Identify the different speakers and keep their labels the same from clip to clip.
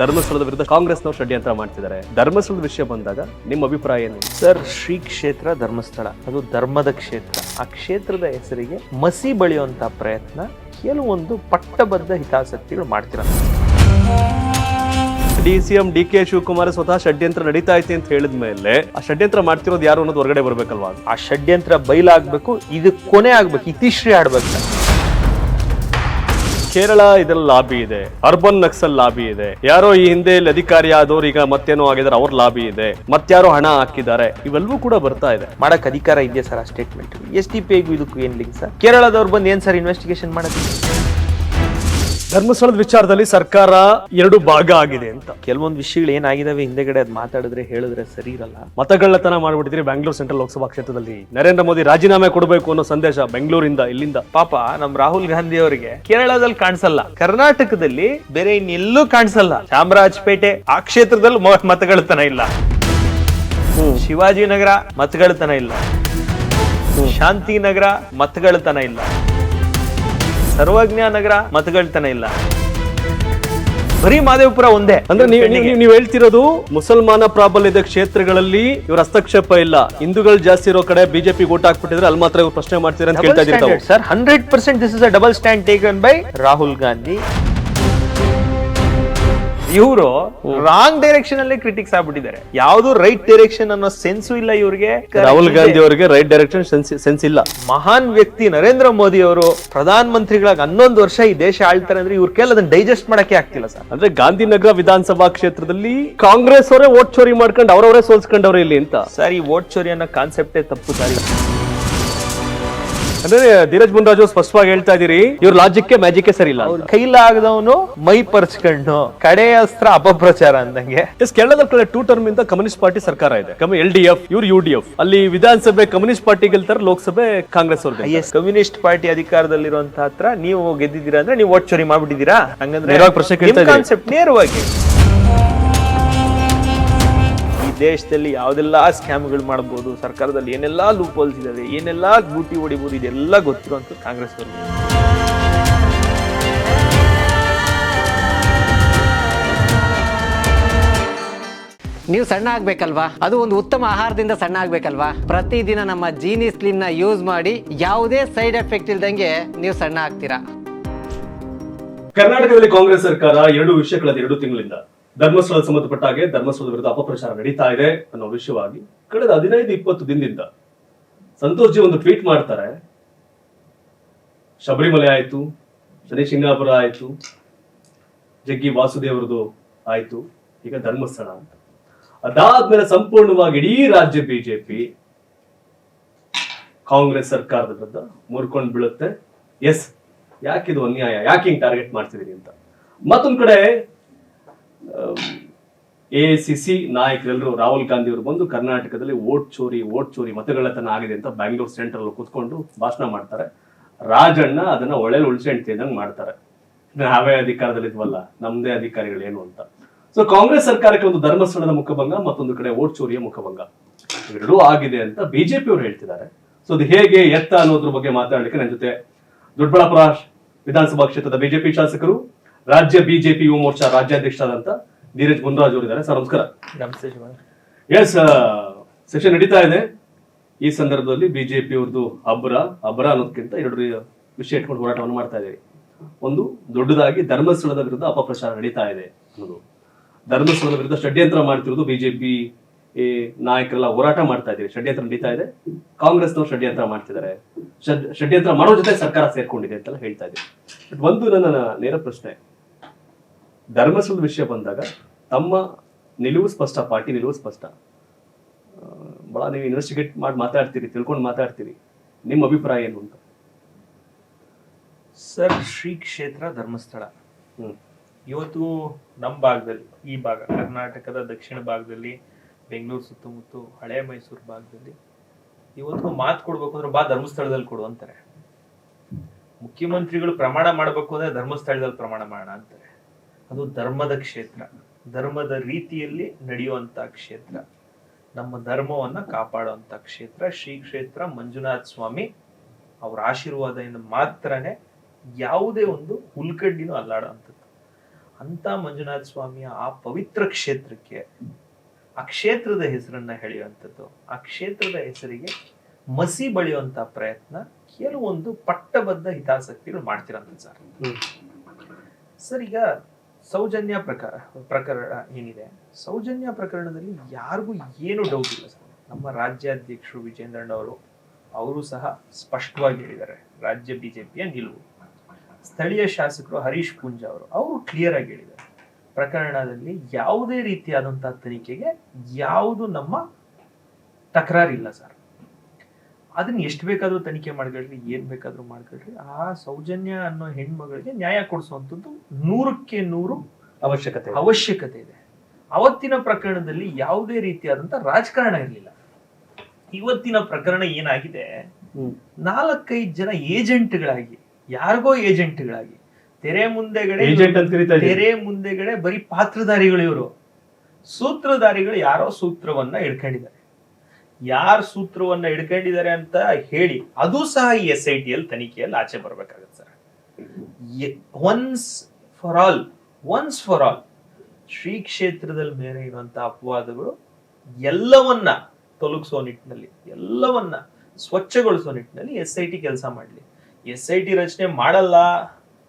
Speaker 1: ಧರ್ಮಸ್ಥಳದ ವಿರುದ್ಧ ಕಾಂಗ್ರೆಸ್ನವರು ಷಡ್ಯಂತ್ರ ಮಾಡ್ತಿದ್ದಾರೆ. ಧರ್ಮಸ್ಥಳದ ವಿಷಯ ಬಂದಾಗ ನಿಮ್ಮ ಅಭಿಪ್ರಾಯ ಏನು?
Speaker 2: ಸರ್ ಶ್ರೀ ಕ್ಷೇತ್ರ ಧರ್ಮಸ್ಥಳ. ಅದು ಧರ್ಮದ ಕ್ಷೇತ್ರ. ಆ ಕ್ಷೇತ್ರದ ಹೆಸರಿಗೆ ಮಸಿ ಬಳಿಯುವಂತ ಪ್ರಯತ್ನ ಕೆಲವೊಂದು ಪಟ್ಟಬದ್ಧ ಹಿತಾಸಕ್ತಿಗಳು ಮಾಡ್ತಿರ
Speaker 1: D C M D K Shivakumar ಸ್ವತಃ ಷಡ್ಯಂತ್ರ ನಡೀತಾ ಐತೆ ಅಂತ ಹೇಳಿದ ಮೇಲೆ ಆ ಷಡ್ಯಂತ್ರ ಮಾಡ್ತಿರೋದು ಯಾರು ಅನ್ನೋದು ಹೊರಗಡೆ ಬರಬೇಕಲ್ವಾ?
Speaker 2: ಆ ಷಡ್ಯಂತ್ರ ಬಯಲಾಗ್ಬೇಕು ಇದು ಕೊನೆ ಆಗ್ಬೇಕು ಇತಿಶ್ರೀ ಆಡ್ಬೇಕು
Speaker 1: ಕೇರಳ ಇದ್ರಲ್ಲಿ ಲಾಬಿ ಇದೆ. ಅರ್ಬನ್ ನಕ್ಸಲ್ ಲಾಬಿ ಇದೆ. ಯಾರೋ ಈ ಹಿಂದೆ ಇಲ್ಲಿ ಅಧಿಕಾರಿ ಆದವ್ರು ಈಗ ಮತ್ತೇನೋ ಆಗಿದ್ದಾರೆ, ಅವ್ರ ಲಾಬಿ ಇದೆ. ಮತ್ತಾರೋ ಹಣ ಹಾಕಿದ್ದಾರೆ. ಇವೆಲ್ಲವೂ ಕೂಡ ಬರ್ತಾ ಇದೆ.
Speaker 2: ಮಾಡಕ್ ಅಧಿಕಾರ ಇದೆಯಾ ಸರ್ ಆ ಸ್ಟೇಟ್ಮೆಂಟ್ ಎಸ್ ಟಿ ಪಿ ಇದಕ್ಕೂ ಏನ್ ಲಿಂಕ್ ಸರ್? ಕೇರಳದವ್ರು ಬಂದು ಏನ್ ಸರ್ ಇನ್ವೆಸ್ಟಿಗೇಷನ್ ಮಾಡೋದು
Speaker 1: ಧರ್ಮಸ್ಥಳದ ವಿಚಾರದಲ್ಲಿ ಸರ್ಕಾರ ಎರಡು ಭಾಗ ಆಗಿದೆ ಅಂತ.
Speaker 2: ಕೆಲವೊಂದು ವಿಷಯಗಳು ಏನಾಗಿದಾವೆ ಹಿಂದೆಗಡೆ ಅದ್ ಮಾತಾಡಿದ್ರೆ ಹೇಳಿದ್ರೆ ಸರಿ ಇರಲ್ಲ.
Speaker 1: ಮತಗಳ್ಳತನ ಮಾಡ್ಬಿಟ್ಟಿದ್ರೆ ಬೆಂಗಳೂರು ಸೆಂಟ್ರಲ್ ಲೋಕಸಭಾ ಕ್ಷೇತ್ರದಲ್ಲಿ. ನರೇಂದ್ರ ಮೋದಿ ರಾಜೀನಾಮೆ ಕೊಡಬೇಕು ಅನ್ನೋ ಸಂದೇಶ ಬೆಂಗಳೂರಿಂದ ಇಲ್ಲಿಂದ.
Speaker 2: ಪಾಪ ನಮ್ ರಾಹುಲ್ ಗಾಂಧಿ ಅವರಿಗೆ ಕೇರಳದಲ್ಲಿ ಕಾಣಿಸಲ್ಲ. ಕರ್ನಾಟಕದಲ್ಲಿ ಬೇರೆ ಇನ್ನೆಲ್ಲೂ ಕಾಣಿಸಲ್ಲ. ಚಾಮರಾಜಪೇಟೆ ಆ ಕ್ಷೇತ್ರದಲ್ಲಿ ಮತಗಳ್ಳತನ ಮತಗಳತನ ಇಲ್ಲ ಶಿವಾಜಿನಗರ ಮತಗಳತನ ಇಲ್ಲ. ಶಾಂತಿನಗರ ಮತಗಳತನ ಇಲ್ಲ. ಸರ್ವಜ್ಞ ನಗರ ಮತಗಳತನ ಇಲ್ಲ. ಬರೀ ಮಾದೇವಪುರ ಒಂದೇ.
Speaker 1: ಅಂದ್ರೆ ನೀವು ನೀವು- ಹೇಳ್ತಿರೋದು ಮುಸಲ್ಮಾನ ಪ್ರಾಬಲ್ಯದ ಕ್ಷೇತ್ರಗಳಲ್ಲಿ ಇವ್ರ ಹಸ್ತಕ್ಷೇಪ ಇಲ್ಲ. ಹಿಂದೂಗಳು ಜಾಸ್ತಿ ಇರೋ ಕಡೆ ಬಿಜೆಪಿ ಓಟ್ ಹಾಕ್ಬಿಟ್ಟಿದ್ರೆ ಅಲ್ಲಿ ಮಾತ್ರ ಇವ್ರು ಪ್ರಶ್ನೆ ಮಾಡ್ತೀರಾ ಅಂತ ಕೇಳ್ತಾ ಇದ್ದೀರಿ ತಾವು.
Speaker 2: Sir hundred percent this is a double stand taken by Rahul Gandhi ಇವರು ರಾಂಗ್ ಡೈರೆಕ್ಷನ್ ಅಲ್ಲಿ ಕ್ರಿಟಿಕ್ಸ್ ಆಗ್ಬಿಟ್ಟಿದ್ದಾರೆ. ಯಾವ್ದು ರೈಟ್ ಡೈರೆಕ್ಷನ್ ಅನ್ನೋ ಸೆನ್ಸು ಇಲ್ಲ ಇವ್ರಿಗೆ.
Speaker 1: ರಾಹುಲ್ ಗಾಂಧಿ ಅವರಿಗೆ ರೈಟ್ ಡೈರೆಕ್ಷನ್ ಸೆನ್ಸ್ ಇಲ್ಲ.
Speaker 2: ಮಹಾನ್ ವ್ಯಕ್ತಿ ನರೇಂದ್ರ ಮೋದಿ ಅವರು ಪ್ರಧಾನ ಮಂತ್ರಿಗಳಾಗಿ ಹನ್ನೊಂದು ವರ್ಷ ಈ ದೇಶ ಆಳ್ತಾರೆ ಅಂದ್ರೆ ಇವ್ರ ಕೇಳ ಅದನ್ನ ಡೈಜೆಸ್ಟ್ ಮಾಡಕ್ಕೆ ಆಗ್ತಿಲ್ಲ ಸರ್.
Speaker 1: ಅಂದ್ರೆ ಗಾಂಧಿನಗರ ವಿಧಾನಸಭಾ ಕ್ಷೇತ್ರದಲ್ಲಿ ಕಾಂಗ್ರೆಸ್ ಅವರೇ ಓಟ್ ಚೋರಿ ಮಾಡ್ಕೊಂಡು ಅವರವರೇ ಸೋಲ್ಸ್ಕೊಂಡವ್ರೆ ಇಲ್ಲಿ ಅಂತ.
Speaker 2: ಸರ್ ಈ ವೋಟ್ ಚೋರಿ ಅನ್ನೋ ಕಾನ್ಸೆಪ್ಟೇ ತಪ್ಪು ಸರ್.
Speaker 1: ಅಂದ್ರೆ ಧೀರಜ್ ಮುನ್ರಾಜು ಸ್ಪಷ್ಟವಾಗಿ ಹೇಳ್ತಾ ಇದೀರಿ ಇವ್ರ ಲಾಜಿಕ್ ಮ್ಯಾಜಿಕ್ಗೆ ಸರಿ ಇಲ್ಲ
Speaker 2: ಕೈಲಾಗದವನು ಮೈ ಪರ್ಚ್ಕೊಂಡು ಕಡೆ ಅಸ್ತ್ರ ಅಪಪ್ರಚಾರ ಅಂದಂಗೆ.
Speaker 1: ಕೇರಳದ ಕಡೆ ಟೂ ಟರ್ಮ್ ಇಂದ ಕಮ್ಯುನಿಸ್ಟ್ ಪಾರ್ಟಿ ಸರ್ಕಾರ ಇದೆ. ಎಲ್ ಡಿ ಎಫ್ ಇವ್ರು ಯು ಡಿ ಎಫ್ ಅಲ್ಲಿ ವಿಧಾನಸಭೆ ಕಮ್ಯುನಿಸ್ಟ್ ಪಾರ್ಟಿ ಗೆಲ್ತಾರೆ ಲೋಕಸಭೆ ಕಾಂಗ್ರೆಸ್ ಅವ್ರಿಗೆ
Speaker 2: ಕಮ್ಯುನಿಸ್ಟ್ ಪಾರ್ಟಿ ಅಧಿಕಾರದಲ್ಲಿರುವಂತ ಹತ್ರ ನೀವು ಗೆದ್ದಿದ್ದೀರಾ ಅಂದ್ರೆ ನೀವು ಓಟ್ ಚೋರಿ ಮಾಡ್ಬಿಟ್ಟಿದ್ದೀರಾ? ಹಂಗಂದ್ರೆ
Speaker 1: ಪ್ರಶ್ನೆ.
Speaker 2: ಕಾನ್ಸೆಪ್ಟ್ ನೇರವಾಗಿ. ದೇಶದಲ್ಲಿ ಯಾವುದೆಲ್ಲ ಸ್ಕ್ಯಾಮ್ಗಳು ಮಾಡ್ಬೋದು ಸರ್ಕಾರದಲ್ಲಿ ಏನೆಲ್ಲ ಲೂಪೋಲ್ಸ್ ಇದಾವೆ ಬೂಟಿ ಹೊಡಿಬೋದು ಹೊಡಿಬಹುದು ಇದೆಲ್ಲ ಗೊತ್ತಿರುವಂತ ಕಾಂಗ್ರೆಸ್ ಅವರಿಗೆ
Speaker 3: ನೀವು ಸಣ್ಣ ಆಗ್ಬೇಕಲ್ವಾ? ಅದು ಒಂದು ಉತ್ತಮ ಆಹಾರದಿಂದ ಸಣ್ಣ ಆಗ್ಬೇಕಲ್ವಾ? ಪ್ರತಿದಿನ ನಮ್ಮ ಜೀನಿ ಸ್ಲಿಮ್ನ ಯೂಸ್ ಮಾಡಿ ಯಾವುದೇ ಸೈಡ್ ಎಫೆಕ್ಟ್ ಇಲ್ದಂಗೆ ನೀವು ಸಣ್ಣ ಆಗ್ತೀರಾ?
Speaker 1: ಕರ್ನಾಟಕದಲ್ಲಿ ಕಾಂಗ್ರೆಸ್ ಸರ್ಕಾರ ಎರಡು ವಿಷಯಗಳದ್ದು ಎರಡು ತಿಂಗಳಿಂದ. ಧರ್ಮಸ್ಥಳ ಸಂಬಂಧಪಟ್ಟ ಹಾಗೆ ಧರ್ಮಸ್ಥಳದ ವಿರುದ್ಧ ಅಪಪ್ರಚಾರ ನಡೀತಾ ಇದೆ ಅನ್ನೋ ವಿಷಯವಾಗಿ ಕಳೆದ ಹದಿನೈದು, ಇಪ್ಪತ್ತು ದಿನದಿಂದ ಸಂತೋಷ್ ಜಿ ಒಂದು ಟ್ವೀಟ್ ಮಾಡ್ತಾರೆ. ಶಬರಿಮಲೆ ಆಯ್ತು, ಶನಿ ಶಿಂಗಾಪುರ ಆಯ್ತು, ಜಗ್ಗಿ ವಾಸುದೇವರದು ಆಯ್ತು, ಈಗ ಧರ್ಮಸ್ಥಳ ಅಂತ. ಅದಾದ್ಮೇಲೆ ಸಂಪೂರ್ಣವಾಗಿ ಇಡೀ ರಾಜ್ಯ ಬಿಜೆಪಿ, ಕಾಂಗ್ರೆಸ್ ಸರ್ಕಾರದ ವಿರುದ್ಧ ಮುರ್ಕೊಂಡು ಬೀಳುತ್ತೆ. ಎಸ್ ಯಾಕಿದು ಅನ್ಯಾಯ ಯಾಕೆ ಹಿಂಗ್ ಟಾರ್ಗೆಟ್ ಮಾಡ್ತಿದೀನಿ ಅಂತ. ಮತ್ತೊಂದ್ ಕಡೆ ಎ ಸಿ ಸಿ ನಾಯಕರೆಲ್ಲರೂ ರಾಹುಲ್ ಗಾಂಧಿ ಅವರು ಬಂದು ಕರ್ನಾಟಕದಲ್ಲಿ ಓಟ್ ಚೋರಿ ಓಟ್ ಚೋರಿ ಮತಗಳತನ ಆಗಿದೆ ಅಂತ ಬ್ಯಾಂಗ್ಳೂರ್ ಸೆಂಟ್ರಲ್ ಕೂತ್ಕೊಂಡು ಭಾಷಣ ಮಾಡ್ತಾರೆ. ರಾಜಣ್ಣ ಅದನ್ನ ಒಳ್ಳೆ ಉಳ್ಸೆಂಟ್ತಿದಂಗ್ ಮಾಡ್ತಾರೆ. ನಾವೇ ಅಧಿಕಾರದಲ್ಲಿ ಇದ್ವಲ್ಲ, ನಮ್ದೇ ಅಧಿಕಾರಿಗಳು ಏನು ಅಂತ. ಸೊ ಕಾಂಗ್ರೆಸ್ ಸರ್ಕಾರಕ್ಕೆ ಒಂದು ಧರ್ಮಸ್ಥಳದ ಮುಖಭಂಗ ಮತ್ತೊಂದು ಕಡೆ ಓಟ್ ಚೋರಿಯ ಮುಖಭಂಗ. ಎರಡೂ ಆಗಿದೆ ಅಂತ ಬಿಜೆಪಿ ಅವರು ಹೇಳ್ತಿದ್ದಾರೆ. ಸೊ ಅದು ಹೇಗೆ, ಎತ್ತ ಅನ್ನೋದ್ರ ಬಗ್ಗೆ ಮಾತಾಡ್ಲಿಕ್ಕೆ ನನ್ನ ಜೊತೆ ದೊಡ್ಡಬಳ್ಳಾಪುರ ವಿಧಾನಸಭಾ ಕ್ಷೇತ್ರದ ಬಿಜೆಪಿ ಶಾಸಕರು ರಾಜ್ಯ ಬಿಜೆಪಿ ಯುವ ಮೋರ್ಚಾ ರಾಜ್ಯಾಧ್ಯಕ್ಷರಾದಂತ ಧೀರಜ್ ಮುನ್ರಾಜ್ ಅವರು ಇದ್ದಾರೆ. ಸರ್ ನಮಸ್ಕಾರ. ಎಸ್ ಸೆಷನ್ ನಡೀತಾ ಇದೆ. ಈ ಸಂದರ್ಭದಲ್ಲಿ ಬಿಜೆಪಿ ಅವ್ರದ್ದು ಅಬ್ಬರ ಅಬ್ಬರ ಅನ್ನೋದಕ್ಕಿಂತ ಎರಡು ವಿಷಯ ಇಟ್ಕೊಂಡು ಹೋರಾಟವನ್ನು ಮಾಡ್ತಾ ಇದ್ದೀವಿ. ಒಂದು ದೊಡ್ಡದಾಗಿ ಧರ್ಮಸ್ಥಳದ ವಿರುದ್ಧ ಅಪಪ್ರಚಾರ ನಡೀತಾ ಇದೆ ಅನ್ನೋದು. ಧರ್ಮಸ್ಥಳದ ವಿರುದ್ಧ ಷಡ್ಯಂತ್ರ ಮಾಡ್ತಿರೋದು ಬಿಜೆಪಿ ನಾಯಕರೆಲ್ಲ ಹೋರಾಟ ಮಾಡ್ತಾ ಇದ್ದೀವಿ ಷಡ್ಯಂತ್ರ ನಡೀತಾ ಇದೆ. ಕಾಂಗ್ರೆಸ್ನವ್ರು ಷಡ್ಯಂತ್ರ ಮಾಡ್ತಿದ್ದಾರೆ. ಷಡ್- ಷಡ್ಯಂತ್ರ ಮಾಡೋ ಜೊತೆ ಸರ್ಕಾರ ಸೇರ್ಕೊಂಡಿದೆ ಅಂತೆಲ್ಲ ಹೇಳ್ತಾ ಇದ್ದೀವಿ ಬಟ್ ಒಂದು ನನ್ನ ನೇರ ಪ್ರಶ್ನೆ ಧರ್ಮಸ್ಥಳದ ವಿಷಯ ಬಂದಾಗ ತಮ್ಮ ನಿಲುವು ಸ್ಪಷ್ಟ ಪಾರ್ಟಿ ನಿಲುವು ಸ್ಪಷ್ಟ. ಭಾಳ ಬಹಳ ನೀವು ಇನ್ವೆಸ್ಟಿಗೇಟ್ ಮಾಡಿ ಮಾತಾಡ್ತೀರಿ ತಿಳ್ಕೊಂಡು ಮಾತಾಡ್ತೀರಿ. ನಿಮ್ಮ ಅಭಿಪ್ರಾಯ ಏನು ಅಂತ?
Speaker 4: ಸರ್ ಶ್ರೀ ಕ್ಷೇತ್ರ ಧರ್ಮಸ್ಥಳ.
Speaker 1: ಹ್ಮ್.
Speaker 4: ಇವತ್ತು ನಮ್ಮ ಭಾಗದಲ್ಲಿ ಈ ಭಾಗ ಕರ್ನಾಟಕದ ದಕ್ಷಿಣ ಭಾಗದಲ್ಲಿ ಬೆಂಗಳೂರು ಸುತ್ತಮುತ್ತ ಹಳೆ ಮೈಸೂರು ಭಾಗದಲ್ಲಿ ಇವತ್ತು ಮಾತು ಕೊಡ್ಬೇಕು ಅಂದ್ರೆ ಬಾ ಧರ್ಮಸ್ಥಳದಲ್ಲಿ ಕೊಡು ಅಂತಾರೆ. ಮುಖ್ಯಮಂತ್ರಿಗಳು ಪ್ರಮಾಣ ಮಾಡಬೇಕು ಅಂದ್ರೆ ಧರ್ಮಸ್ಥಳದಲ್ಲಿ ಪ್ರಮಾಣ ಮಾಡೋಣ ಅಂತಾರೆ. ಅದು ಧರ್ಮದ ಕ್ಷೇತ್ರ. ಧರ್ಮದ ರೀತಿಯಲ್ಲಿ ನಡೆಯುವಂತ ಕ್ಷೇತ್ರ. ನಮ್ಮ ಧರ್ಮವನ್ನ ಕಾಪಾಡುವಂತ ಕ್ಷೇತ್ರ. ಶ್ರೀ ಕ್ಷೇತ್ರ ಮಂಜುನಾಥ ಸ್ವಾಮಿ ಅವರ ಆಶೀರ್ವಾದದಿಂದ ಮಾತ್ರನೇ ಯಾವುದೇ ಒಂದು ಹುಲ್ಕಡ್ಡಿನೂ ಅಲ್ಲಾಡುವಂಥದ್ದು.
Speaker 2: ಅಂತ ಮಂಜುನಾಥ ಸ್ವಾಮಿಯ ಆ ಪವಿತ್ರ ಕ್ಷೇತ್ರಕ್ಕೆ ಆ ಕ್ಷೇತ್ರದ ಹೆಸರನ್ನ ಹೇಳುವಂಥದ್ದು ಆ ಕ್ಷೇತ್ರದ ಹೆಸರಿಗೆ ಮಸಿ ಬಳಿಯುವಂತ ಪ್ರಯತ್ನ ಕೆಲವೊಂದು ಪಟ್ಟಬದ್ಧ ಹಿತಾಸಕ್ತಿಗಳು ಮಾಡ್ತಿರಂತ ಸರ್. ಸರ್ ಈಗ ಸೌಜನ್ಯ ಪ್ರಕಾರ ಪ್ರಕರಣ ಏನಿದೆ? ಸೌಜನ್ಯ ಪ್ರಕರಣದಲ್ಲಿ ಯಾರಿಗೂ ಏನು ಡೌಟ್ ಇಲ್ಲ ಸರ್. ನಮ್ಮ ರಾಜ್ಯಾಧ್ಯಕ್ಷರು ವಿಜೇಂದ್ರಣ್ಣ ಅವರು ಅವರು ಸಹ ಸ್ಪಷ್ಟವಾಗಿ ಹೇಳಿದ್ದಾರೆ, ರಾಜ್ಯ ಬಿಜೆಪಿಯ ನಿಲುವು. ಸ್ಥಳೀಯ ಶಾಸಕರು ಹರೀಶ್ ಪೂಂಜಾ ಅವರು ಅವರು ಕ್ಲಿಯರ್ ಆಗಿ ಹೇಳಿದ್ದಾರೆ. ಪ್ರಕರಣದಲ್ಲಿ ಯಾವುದೇ ರೀತಿಯಾದಂತಹ ತನಿಖೆಗೆ ಯಾವುದು ನಮ್ಮ ತಕರಾರಿಲ್ಲ ಸರ್. ಅದನ್ನ ಎಷ್ಟು ಬೇಕಾದ್ರೂ ತನಿಖೆ ಮಾಡ್ಕೊಳ್ರಿ ಏನ್ ಬೇಕಾದ್ರೂ ಮಾಡ್ಕೊಳ್ರಿ. ಆ ಸೌಜನ್ಯ ಅನ್ನೋ ಹೆಣ್ಮಗಳಿಗೆ ನ್ಯಾಯ ಕೊಡಿಸುವಂಥದ್ದು ನೂರಕ್ಕೆ ನೂರು
Speaker 1: ಅವಶ್ಯಕತೆ.
Speaker 2: ಅವಶ್ಯಕತೆ ಇದೆ. ಅವತ್ತಿನ ಪ್ರಕರಣದಲ್ಲಿ ಯಾವುದೇ ರೀತಿಯಾದಂತ ರಾಜಕಾರಣ ಇರಲಿಲ್ಲ. ಇವತ್ತಿನ ಪ್ರಕರಣ ಏನಾಗಿದೆ. ನಾಲ್ಕೈದು ಜನ ಏಜೆಂಟ್ಗಳಾಗಿ ಯಾರಿಗೋ ಏಜೆಂಟ್ಗಳಾಗಿ ತೆರೆ ಮುಂದೆಗಡೆ ತೆರೆ ಮುಂದೆಗಡೆ ಬರೀ ಪಾತ್ರಧಾರಿಗಳು ಇವರು. ಸೂತ್ರಧಾರಿಗಳು ಯಾರೋ ಸೂತ್ರವನ್ನ ಇಡ್ಕೊಂಡಿದ್ದಾರೆ ಯಾರು ಸೂತ್ರವನ್ನ ಹಿಡ್ಕೊಂಡಿದ್ದಾರೆ ಅಂತ ಹೇಳಿ, ಅದು ಸಹ ಈ ಎಸ್ ಐ ಟಿ ಅಲ್ಲಿ ತನಿಖೆಯಲ್ಲಿ ಆಚೆ ಬರ್ಬೇಕಾಗತ್ತೆ sir. Once for all once for all Shri ಕ್ಷೇತ್ರದಲ್ಲಿ ಮೇಲೆ ಇರುವಂತ ಅಪವಾದಗಳು ಎಲ್ಲವನ್ನ ತೊಲಗಿಸೋ ನಿಟ್ಟಿನಲ್ಲಿ, ಎಲ್ಲವನ್ನ ಸ್ವಚ್ಛಗೊಳಿಸೋ ನಿಟ್ಟಿನಲ್ಲಿ ಎಸ್ ಐ ಟಿ ಕೆಲಸ ಮಾಡಲಿ. ಎಸ್ ಐ ಟಿ ರಚನೆ ಮಾಡಲ್ಲ,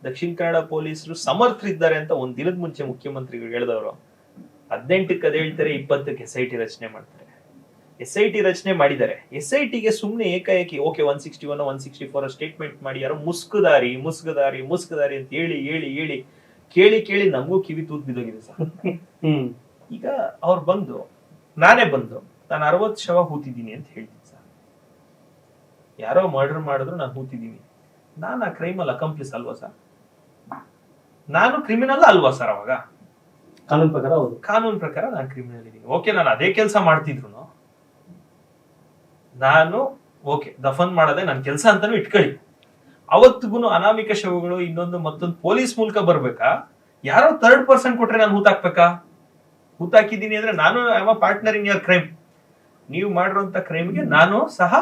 Speaker 2: ದಕ್ಷಿಣ ಕನ್ನಡ ಪೊಲೀಸರು ಸಮರ್ಥರಿದ್ದಾರೆ ಅಂತ ಒಂದ್ ದಿನದ ಮುಂಚೆ ಮುಖ್ಯಮಂತ್ರಿಗಳು ಹೇಳಿದವರು. ಹದಿನೆಂಟಕ್ಕೆ ಅದೇಳ್ತಾರೆ ಇಪ್ಪತ್ತಕ್ಕೆ ಎಸ್ ಐ ಟಿ ರಚನೆ ಮಾಡ್ತಾರೆ. ಎಸ್ ಐ ಟಿ ರಚನೆ ಮಾಡಿದ್ದಾರೆ. ಎಸ್ ಐ ಟಿಗೆ ಸುಮ್ಮನೆ ಏಕಾಏಕಿ okay one sixty one one sixty four statement ಮಾಡಿ ಯಾರೋ ಮುಸ್ಕುದಾರಿ ಮುಸ್ಕುದಾರಿ ಮುಸ್ಕುದಾರಿ ಅಂತ ಹೇಳಿ ಹೇಳಿ ಹೇಳಿ ಕೇಳಿ ಕೇಳಿ ನಮಗೂ ಕಿವಿ ತೂತ್ ಬಿದ್ದೋಗಿದೆ ಸರ್. ಈಗ ಅವ್ರು ಬಂದು ನಾನೇ ಬಂದು ನಾನು ಅರವತ್ತು ಶವ ಹೂತಿದ್ದೀನಿ ಅಂತ ಹೇಳ್ತೀನಿ ಸರ್. ಯಾರೋ ಮರ್ಡರ್ ಮಾಡಿದ್ರು ನಾನು ಹೂತಿದ್ದೀನಿ. ನಾನು ಆ ಕ್ರೈಮಲ್ಲಿ ಅಕಂಪ್ಲಿಸ್ ಅಲ್ವಾ ಸರ್? ನಾನು ಕ್ರಿಮಿನಲ್ ಅಲ್ವಾ ಸರ್ ಅವಾಗ?
Speaker 1: ಕಾನೂನು ಪ್ರಕಾರ ಹೌದು.
Speaker 2: ಕಾನೂನು ಪ್ರಕಾರ ನಾನು ಕ್ರಿಮಿನಲ್ ಇದ್ದೀನಿ. ಓಕೆ ನಾನು ಅದೇ ಕೆಲಸ ಮಾಡ್ತಿದ್ರು ನಾನು, ಓಕೆ, ದಫನ್ ಮಾಡೋದೇ ನನ್ನ ಕೆಲಸ ಅಂತಾನು ಇಟ್ಕೊಳ್ಳಿ. ಅವತ್ತಿಗೂ ಅನಾಮಿಕ ಶವಗಳು, ಇನ್ನೊಂದು ಮತ್ತೊಂದು ಪೊಲೀಸ್ ಮೂಲಕ ಬರ್ಬೇಕಾ? ಯಾರೋ ಥರ್ಡ್ ಪರ್ಸನ್ ಕೊಟ್ರೆ ನಾನು ಹೂತಾಕ್ಬೇಕಾ ಹೂತಾಕಿದ್ದೀನಿ ಅಂದ್ರೆ ನಾನು I partner in your crime ನೀವು ಮಾಡಿರುವಂತ ಕ್ರೈಮ್ಗೆ ನಾನು ಸಹ